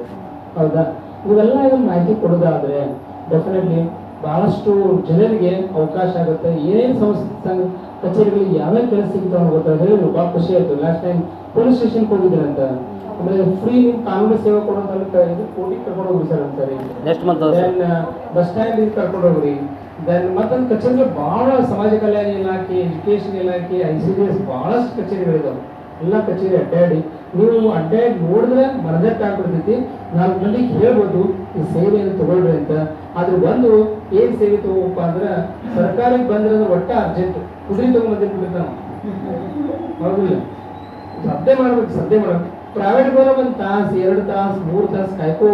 ಹೌದಾ? ಇವೆಲ್ಲ ಇದನ್ನ ಮಾಹಿತಿ ಕೊಡೋದಾದ್ರೆ ಡೆಫಿನೆಟ್ಲಿ ಬಹಳಷ್ಟು ಜನರಿಗೆ ಅವಕಾಶ ಆಗುತ್ತೆ. ಏನೇನು ಸಂಸ್ಥೆ ಕಚೇರಿಗಳಿಗೆ ಯಾವ್ಯಾವ ಕೆಲಸ ಸಿಗ್ತಾವ ಗೊತ್ತಾ ಹೇಳಿದ್ರು ಭಾಳ ಖುಷಿ ಆಯ್ತು. ಲಾಸ್ಟ್ ಟೈಮ್ ಪೊಲೀಸ್ ಸ್ಟೇಷನ್ ಹೋಗಿದ್ರಂತ. ಆಮೇಲೆ ಫ್ರೀ ನಿಮ್ ಕಾನೂನು ಸೇವೆ ಕೊಡೋಂತ ಇದು ಕೋಟಿ ಕರ್ಕೊಂಡು ಹೋಗಿ ಸರ್ ಅಂತಾರೆ next month then bus stand ಇದು ಕರ್ಕೊಂಡು ಹೋಗ್ರಿ. ದೆನ್ ಮತ್ತೊಂದು ಕಚೇರಿ ಬಹಳ ಸಮಾಜ ಕಲ್ಯಾಣ ಇಲಾಖೆ ಎಜುಕೇಶನ್ ಇಲಾಖೆ ಐ ಸಿ ಡಿ ಎಸ್ ಬಹಳಷ್ಟು ಕಚೇರಿಗಳಿದಾವೆ. ಎಲ್ಲ ಕಚೇರಿ ಅಡ್ಡಾಡಿ ನೀವು ಅಡ್ಡಾಗಿ ನೋಡಿದ್ರೆ ಮರದಟ್ಟ ಆಗ್ಬಿಡ್ತೈತಿ ನಾಲ್ಕು ಮಂದಿಗೆ ಹೇಳ್ಬೋದು, ಈ ಸೇವೆಯನ್ನು ತಗೊಳ್ರಿ ಅಂತ. ಆದ್ರೆ ಒಂದು, ಏನ್ ಸೇವೆ ತಗೋಪ್ಪ ಅಂದ್ರೆ, ಸರ್ಕಾರಕ್ಕೆ ಬಂದ್ರೆ ಒಟ್ಟ ಅರ್ಜೆಂಟ್. ಕುದುರೆ ತಗೊಂಡ್ಬಂದಿರ್ಬಿಡ್ತಾನ ಹೌದಿಲ್ಲ? ಸದ್ದೆ ಮಾಡ್ಬೇಕು ಸದ್ದೆ ಮಾಡ್ಬೇಕು. ಪ್ರೈವೇಟ್ ಬರೋ ಒಂದ್ ತಾಸು, ಎರಡು ತಾಸು, ಮೂರ್ ತಾಸ್ ಕಾಯ್ಕೋ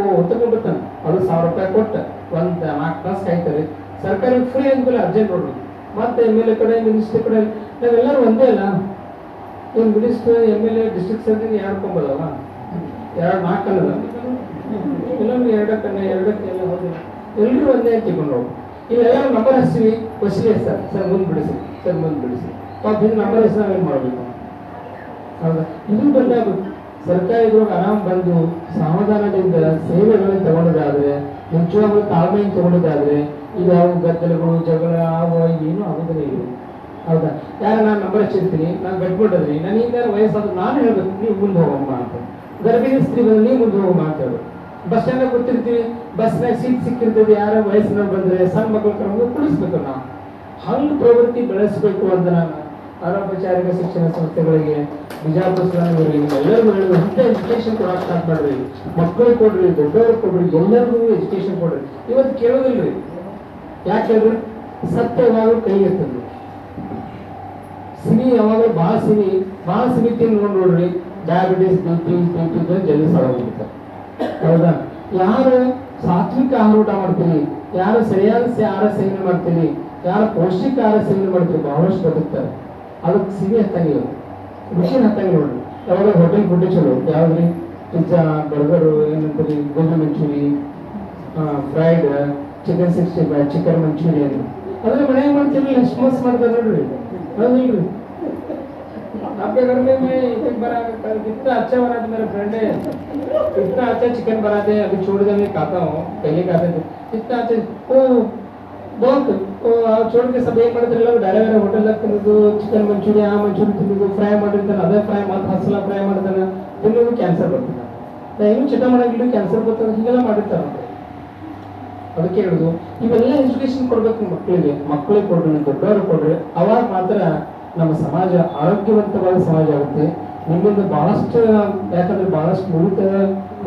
ಬಿಡ್ತಾನೆ ಅದು ಸಾವಿರ ರೂಪಾಯಿ ಕೊಟ್ಟ, ಒಂದು ನಾಲ್ಕು ತಾಸ್ ಕಾಯ್ತಾರೆ. ಸರ್ಕಾರಕ್ಕೆ ಫ್ರೀ ಅಂದ್ಮೇಲೆ ಅರ್ಜೆಂಟ್ ನೋಡ್ರಿ ಮತ್ತೆ ಎಂ ಎಲ್ ಕಡೆ ಮಿನಿಸ್ಟರ್ ಕಡೆ, ನಾವೆಲ್ಲರೂ ಒಂದೇ ಅಲ್ಲ. ಏನು minister M L A district surgeon ಯಾರ್ಕೊಂಬೋದಲ್ಲ ಎರಡು ನಾಲ್ಕು ಅನ್ನಲ್ಲ ಎರಡ ಎರಡಕ್ಕನ್ನ ಎರಡಕ್ಕೆ ಎಲ್ಲ ಹೋದ್ರೆ ಎಲ್ಲರೂ ಒಂದೇ ಹೋಗ್ಬೋದು ಹೋಗು ಇಲ್ಲೆಲ್ಲ ನಂಬರ್ ಹಚ್ತೀವಿ ವಸೀಲಿ ಸರ್. ಸರ್, ಮುಂದೆ ಬಿಡಿಸಿ. ಸರ್, ಮುಂದೆ ಬಿಡಿಸಿ. ಪಾಪ ಇದು ನಂಬರ್ ಹೆಸರು ನಾವೇನು ಮಾಡಬೇಕು? ಹೌದಾ? ಇದು ಬಂದಾಗ ಸರ್ಕಾರಿಗಳು ಆರಾಮ್ ಬಂದು ಸಮಾಧಾನದಿಂದ ಸೇವೆಗಳನ್ನ ತಗೊಳ್ಳೋದಾದ್ರೆ ನಿಜವಾಗ್ಲೂ ತಾಳ್ಮೆಯನ್ನು ತಗೊಂಡೋದಾದ್ರೆ, ಇದು ಗದ್ದಲಗಳು, ಜಗಳ ಅವು, ಏನು ಇಲ್ಲ. ಹೌದಾ? ಯಾರ ನಾನು ನಂಬರ್ ಹಚ್ಚಿರ್ತೀನಿ, ನಾನು ಗಟ್ಬಿಟ್ಟಿದ್ರಿ ನನಗಿಂದ ವಯಸ್ಸಾದ್ರು ನಾನು ಹೇಳ್ಬೇಕು, ನೀವು ಮುಂದೆ ಹೋಗಮ್ಮ ಅಂತ. ಗರ್ಭಿಣಿ ಸ್ತ್ರೀ ಬಂದ್ರೆ ನೀವು ಮುಂದೆ ಹೋಗಮ್ಮ ಅಂತ ಹೇಳು ಬಸ್ ಸ್ಟ್ಯಾಂಡ್ ಕೂತಿರ್ತೀವಿ ಬಸ್ನಾಗ ಸೀಟ್ ಸಿಕ್ಕಿರ್ತದೆ, ಯಾರ ವಯಸ್ಸಿನ ಬಂದ್ರೆ, ಸಣ್ಣ ಮಕ್ಕಳು ಕರ್ಕೊಂಡು ಕುಡಿಸ್ಬೇಕು ನಾವು. ಹಂಗೆ ಪ್ರವೃತ್ತಿ ಬೆಳೆಸಬೇಕು ಅಂತ ನಾನು ಅನೌಪಚಾರಿಕ ಶಿಕ್ಷಣ ಸಂಸ್ಥೆಗಳಿಗೆ, ಬಿಜಾಪುರ ಎಲ್ಲರೂ ಎಲ್ಲರಿಗೂ ಹೇಳಿದ್ರು. ಅಂತ ಎಜುಕೇಶನ್ ಕೂಡ ಸ್ಟಾರ್ಟ್ ಮಾಡ್ರಿ ಮಕ್ಕಳಿಗೆ ಕೊಡ್ರಿ, ದೊಡ್ಡವ್ರಿಗೆ ಕೊಡ್ರಿ, ಎಲ್ಲರಿಗೂ ಎಜುಕೇಶನ್ ಕೊಡ್ರಿ. ಇವತ್ತು ಕೇಳೋದಿಲ್ರಿ. ಯಾಕೆ ಹೇಳ್ರಿ ಸತ್ಯ ಕೈ ಎತ್ತದ್ರಿ ಸಿಹಿ ಯಾವಾಗಲೂ ಭಾಳ ಸಿಹಿ ಭಾಳ ಸಿಹಿ ತಿನ್ಕೊಂಡು ನೋಡಿ ನೋಡ್ರಿ ಡಯಾಬಿಟಿಸ್ ಬಂತು ಬಂತು ಪಿ ಜಲ್ದಿ ಹೌದಾ? ಯಾರು ಸಾತ್ವಿಕ ಆಹಾರ ಊಟ ಮಾಡ್ತೀನಿ, ಯಾರು ಸರಿಯಾದ ಆಹಾರ ಸೇವನೆ ಮಾಡ್ತೀನಿ, ಯಾರು ಪೌಷ್ಟಿಕ ಆಹಾರ ಸೇವನೆ ಮಾಡ್ತೀನಿ, ಬಹಳಷ್ಟು ಬದುಕ್ತಾರೆ. ಅದಕ್ಕೆ ಸಿಹಿ ಹತ್ತಂಗಿಲ್ಲ. ಮಿಷಿನ್ ಹತ್ತಂಗಿಲ್ಲ ನೋಡ್ರಿ. ಯಾವಾಗ ಹೋಟೆಲ್ ಫುಡ್ ಚಲೋ, ಯಾವ್ದ್ರಿ? ಪಿಜ್ಜಾ ಬರ್ಗರು ಏನಂತೀರಿ? Gobi manchurian fried chicken sixty five chicken manchurian ಅದ್ರ ಮನೆಯಾಗ ಮಾಡ್ತೀವಿ ಎಷ್ಟು ಮೋಸ ಮಾಡ್ತಾರೆ ನೋಡ್ರಿ. ಹೌದಿಲ್ರಿ आपके घर में मैं एक बार कल कितना अच्छा बना था मेरे फ्रेंड है इतना अच्छा चिकन बनाते हैं अभी छोड़ दे मैं खाता हूँ पहले खाते थे इतना अच्छा ओ बहुत ओ आप छोड़ के सब एक ಮಾಡ್ತಾರೆ ಎಲ್ಲ ಬೇರೆ ಬೇರೆ ಹೋಟೆಲ್ ತಿನ್ನೋದು ಚಿಕನ್ ಮಂಚೂರಿ ಆ ಮಂಚೂರಿ ತಿನ್ನೋದು ಫ್ರೈ ಮಾಡಿರ್ತಾನೆ ಅದೇ ಫ್ರೈ ಮಾಡಿ ಹಸಲ ಫ್ರೈ ಮಾಡ್ತಾನೆ ತಿನ್ನೋದು ಕ್ಯಾನ್ಸರ್ ಬರ್ತದೆ ನಾ ಏನು ಚಿಟ ಮಾಡಂಗಿಲ್ಲ ಕ್ಯಾನ್ಸರ್ ಬರ್ತದೆ ಹೀಗೆಲ್ಲ ಮಾಡಿರ್ತಾರೆ ನೋಡ್ರಿ. ಅದಕ್ಕೆ ಹೇಳುದು, ಇವೆಲ್ಲ ಎಜುಕೇಶನ್ ಕೊಡ್ಬೇಕು ಮಕ್ಕಳಿಗೆ ಮಕ್ಕಳಿಗೆ ಕೊಡ್ರಿ ದೊಡ್ಡವರು ಕೊಡ್ರಿ. ಅವಾಗ ಮಾತ್ರ ನಮ್ಮ ಸಮಾಜ ಆರೋಗ್ಯವಂತವಾದ ಸಮಾಜ ಆಗುತ್ತೆ. ನಿಮ್ಮಿಂದ ಬಹಳಷ್ಟು, ಯಾಕಂದ್ರೆ ಬಹಳಷ್ಟು ಮುಗಿತ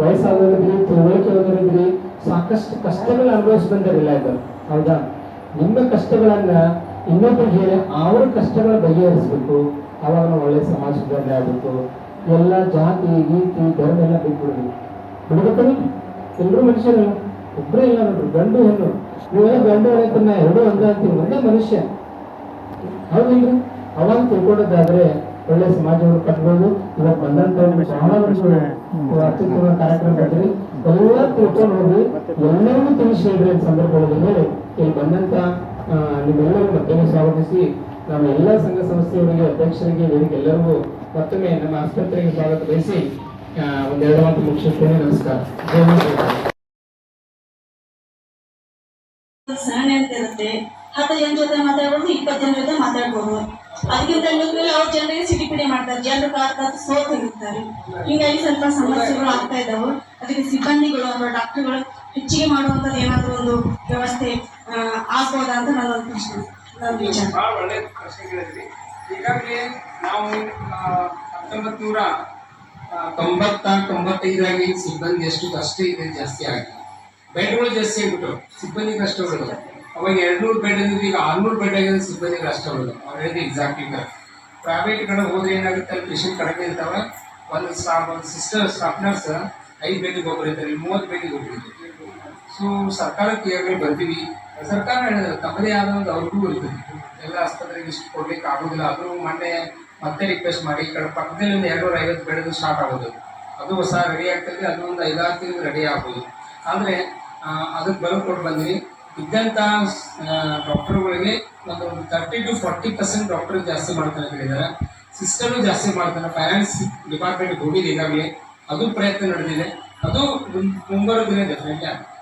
ವಯಸ್ಸಾದವರಿದ್ರಿ ತಿಳುವಳಿಕೆಯವರಿದ್ರಿ ಸಾಕಷ್ಟು ಕಷ್ಟಗಳ ಅನುಭವಿಸಿ ಇಲ್ಲ ಇದ್ದಾರೆ. ಹೌದಾ? ನಿಮ್ಮ ಕಷ್ಟಗಳನ್ನ ಇನ್ನೊಬ್ಬರಿಗೆ ಹೇಳಿ ಅವ್ರ ಕಷ್ಟಗಳ ಬಗೆಹರಿಸ್ಬೇಕು. ಅವಾಗ ನಾವು ಒಳ್ಳೆ ಸಮಾಜ ಸುಧಾರಣೆ ಆಗಬೇಕು. ಎಲ್ಲ ಜಾತಿ ಗೀತಿ ಧರ್ಮ ಎಲ್ಲ ಬಿಟ್ಬಿಡ್ಬೇಕು. ಬಿಡ್ಬೇಕಲ್ಲ? ಎಲ್ಲರೂ ಮನುಷ್ಯರಲ್ಲ. ಒಬ್ಬರೇ ಇಲ್ಲ ನೋಡ್ರಿ ಗಂಡು ಹೆಣ್ಣು. ನೀವೆಲ್ಲ ಗಂಡು ಹೆಣ್ಣು ಎರಡು ಅಂದ ಅಂತೀವಿ ಒಂದೇ ಮನುಷ್ಯ. ಹೌದಿಲ್ರಿ ಅವಾಗ ತಿಳ್ಕೊಳ್ಳೋದಾದ್ರೆ ಒಳ್ಳೆ ಸಮಾಜವನ್ನು ಕಟ್ಬೋದು. ಇವಾಗ ಬಂದಂತ ಬಹಳ ಅತ್ಯುತ್ತಮ ಕಾರ್ಯಕ್ರಮ ಮಾಡಿದ್ರಿ ಎಲ್ಲ ತಿಳ್ಕೊಂಡು ಹೋಗಿ ಎಲ್ಲರಿಗೂ ತಿಳಿಸಿ ಹೇಳ್ರಿ ಅಂತ ಸಂದರ್ಭದಲ್ಲಿ ಹೇಳಿ. ಇಲ್ಲಿ ಬಂದಂತ ನಿಮ್ಮೆಲ್ಲರೂ ಮತ್ತೊಮ್ಮೆ ಸ್ವಾಗತಿಸಿ. ನಮ್ಮ ಎಲ್ಲ ಸಂಘ ಸಂಸ್ಥೆಯವರಿಗೆ ಅಧ್ಯಕ್ಷರಿಗೆ ಇವರಿಗೆ ಎಲ್ಲರಿಗೂ ಮತ್ತೊಮ್ಮೆ ನಮ್ಮ ಆಸ್ಪತ್ರೆಗೆ ಸ್ವಾಗತ ಬಯಸಿ ಒಂದೆರಡು ಮಾತು ಮುಗಿಸುತ್ತೇನೆ. ನಮಸ್ಕಾರ. ಅಂತ ಹತ್ತು ಜನ ಜೊತೆ ಮಾತಾಡ್ಬೋದು, ಇಪ್ಪತ್ತು ಜನ ಜೊತೆ ಮಾತಾಡ್ಬೋದು. ಅದಕ್ಕಿಂತ ಮೇಲೆ ಅವ್ರ ಜನರಿಗೆ ಸಿಟಿ ಪಿಡಿ ಮಾಡ್ತಾರೆ. ಜನರು ಕಾದ್ ಸೋತ್ ಹೋಗಿರ್ತಾರೆ ಹಿಂಗಾಗಿ ಸ್ವಲ್ಪ ಸಮಸ್ಯೆಗಳು ಆಗ್ತಾ ಇದ್ದಾವೆ. ಅದಕ್ಕೆ ಸಿಬ್ಬಂದಿಗಳು ಅಥವಾ ಡಾಕ್ಟರ್ಗಳು ಹೆಚ್ಚಿಗೆ ಮಾಡುವಂಥದ್ದು ಏನಾದರೂ ಒಂದು ವ್ಯವಸ್ಥೆ ಆಗ್ಬೋದಾ ಅಂತ ನನ್ನೊಂದು ಪ್ರಶ್ನೆ ನನ್ನ ವಿಚಾರ. ಪ್ರಶ್ನೆ ಕೇಳಿದ್ರಿ. ಈಗಾಗಲೇ ನಾವು ಹತ್ತೊಂಬತ್ತು ನೂರ ತೊಂಬತ್ತ ತೊಂಬತ್ತೈದಾಗಿ ಸಿಬ್ಬಂದಿ ಎಷ್ಟು ಕಷ್ಟ ಇದೆ ಜಾಸ್ತಿ ಆಗಿ ಬೆಡ್ಗಳು ಜಾಸ್ತಿ ಆಗ್ಬಿಟ್ಟು ಸಿಬ್ಬಂದಿ ಕಷ್ಟಗಳು. ಅವಾಗ ಎರಡ್ನೂರು ಬೆಡ್ ಇದ್ದಿದ್ದು ಈಗ ಆರ್ನೂರು ಬೆಡ್ ಆಗಿದೆ ಸಿಬ್ಬಂದಿ ಕಷ್ಟಗಳು ಅವ್ರು ಹೇಳಿದ್ರೆ ಎಕ್ಸಾಕ್ಟ್ಲಿ ಪ್ರೈವೇಟ್ ಕಡೆ ಹೋದ್ರೆ ಏನಾಗುತ್ತೆ ಅಲ್ಲಿ ಪೇಷಂಟ್ ಕಡಿಮೆ ಇರ್ತಾವೆ. ಒಂದು ಸ್ಟಾಫ್ ಒಂದು ಸಿಸ್ಟರ್ ಸ್ಟಾಫ್ ನರ್ಸ್ ಐದು ಬೆಡ್ಗೆ ಒಬ್ಬರು ಇರ್ತಾರೆ. ಮೂವತ್ತು ಬೆಡ್ಗೆ ಒಬ್ಬರು ಇರ್ತಾರೆ. ಸೊ ಸರ್ಕಾರಕ್ಕೆ ಈಗಾಗಲೇ ಬರ್ತೀವಿ ಸರ್ಕಾರ ಹೇಳಿದ್ರೆ, ತಮ್ಮದೇ ಆದ ಒಂದು ಅವ್ರಿಗೂ ಇರ್ತದೆ ಎಲ್ಲ ಆಸ್ಪತ್ರೆಗೆ ಇಷ್ಟು ಕೊಡ್ಲಿಕ್ಕೆ ಆಗೋದಿಲ್ಲ. ಆದರೂ ಮೊನ್ನೆ ಮತ್ತೆ ರಿಕ್ವೆಸ್ಟ್ ಮಾಡಿ, ಈ ಕಡೆ ಪಕ್ಕದಲ್ಲಿ ಒಂದು ಎರಡ್ನೂರ ಐವತ್ತು ಬೆಳೆದು ಸ್ಟಾರ್ಟ್ ಆಗೋದು. ಅದು ಹೊಸ ರೆಡಿ ಆಗ್ತದೆ ಅದು ಒಂದು ಐದಾರು ತಿಂಗಳು ರೆಡಿ ಆಗ್ಬೋದು. ಆದರೆ ಅದಕ್ಕೆ ಬರೋ ಕೊಟ್ಟು ಬಂದ್ವಿ. ಇದ್ದಂಥ ಡಾಕ್ಟರ್ಗಳಿಗೆ ಒಂದು thirty to forty percent doctor ಜಾಸ್ತಿ ಮಾಡ್ತಾರೆ ಅಂತ ಹೇಳಿದ್ದಾರೆ. ಸಿಸ್ಟರು ಜಾಸ್ತಿ ಮಾಡ್ತಾರೆ. ಫೈನಾನ್ಸ್ ಡಿಪಾರ್ಟ್ಮೆಂಟ್ ಹೋಗಿದೆ ಈಗಾಗಲೇ. ಅದು ಪ್ರಯತ್ನ ನಡೆದಿದೆ. ಅದು ಮುಂಬರುವ ಡೆಫಿನೆಟ್ಲಿ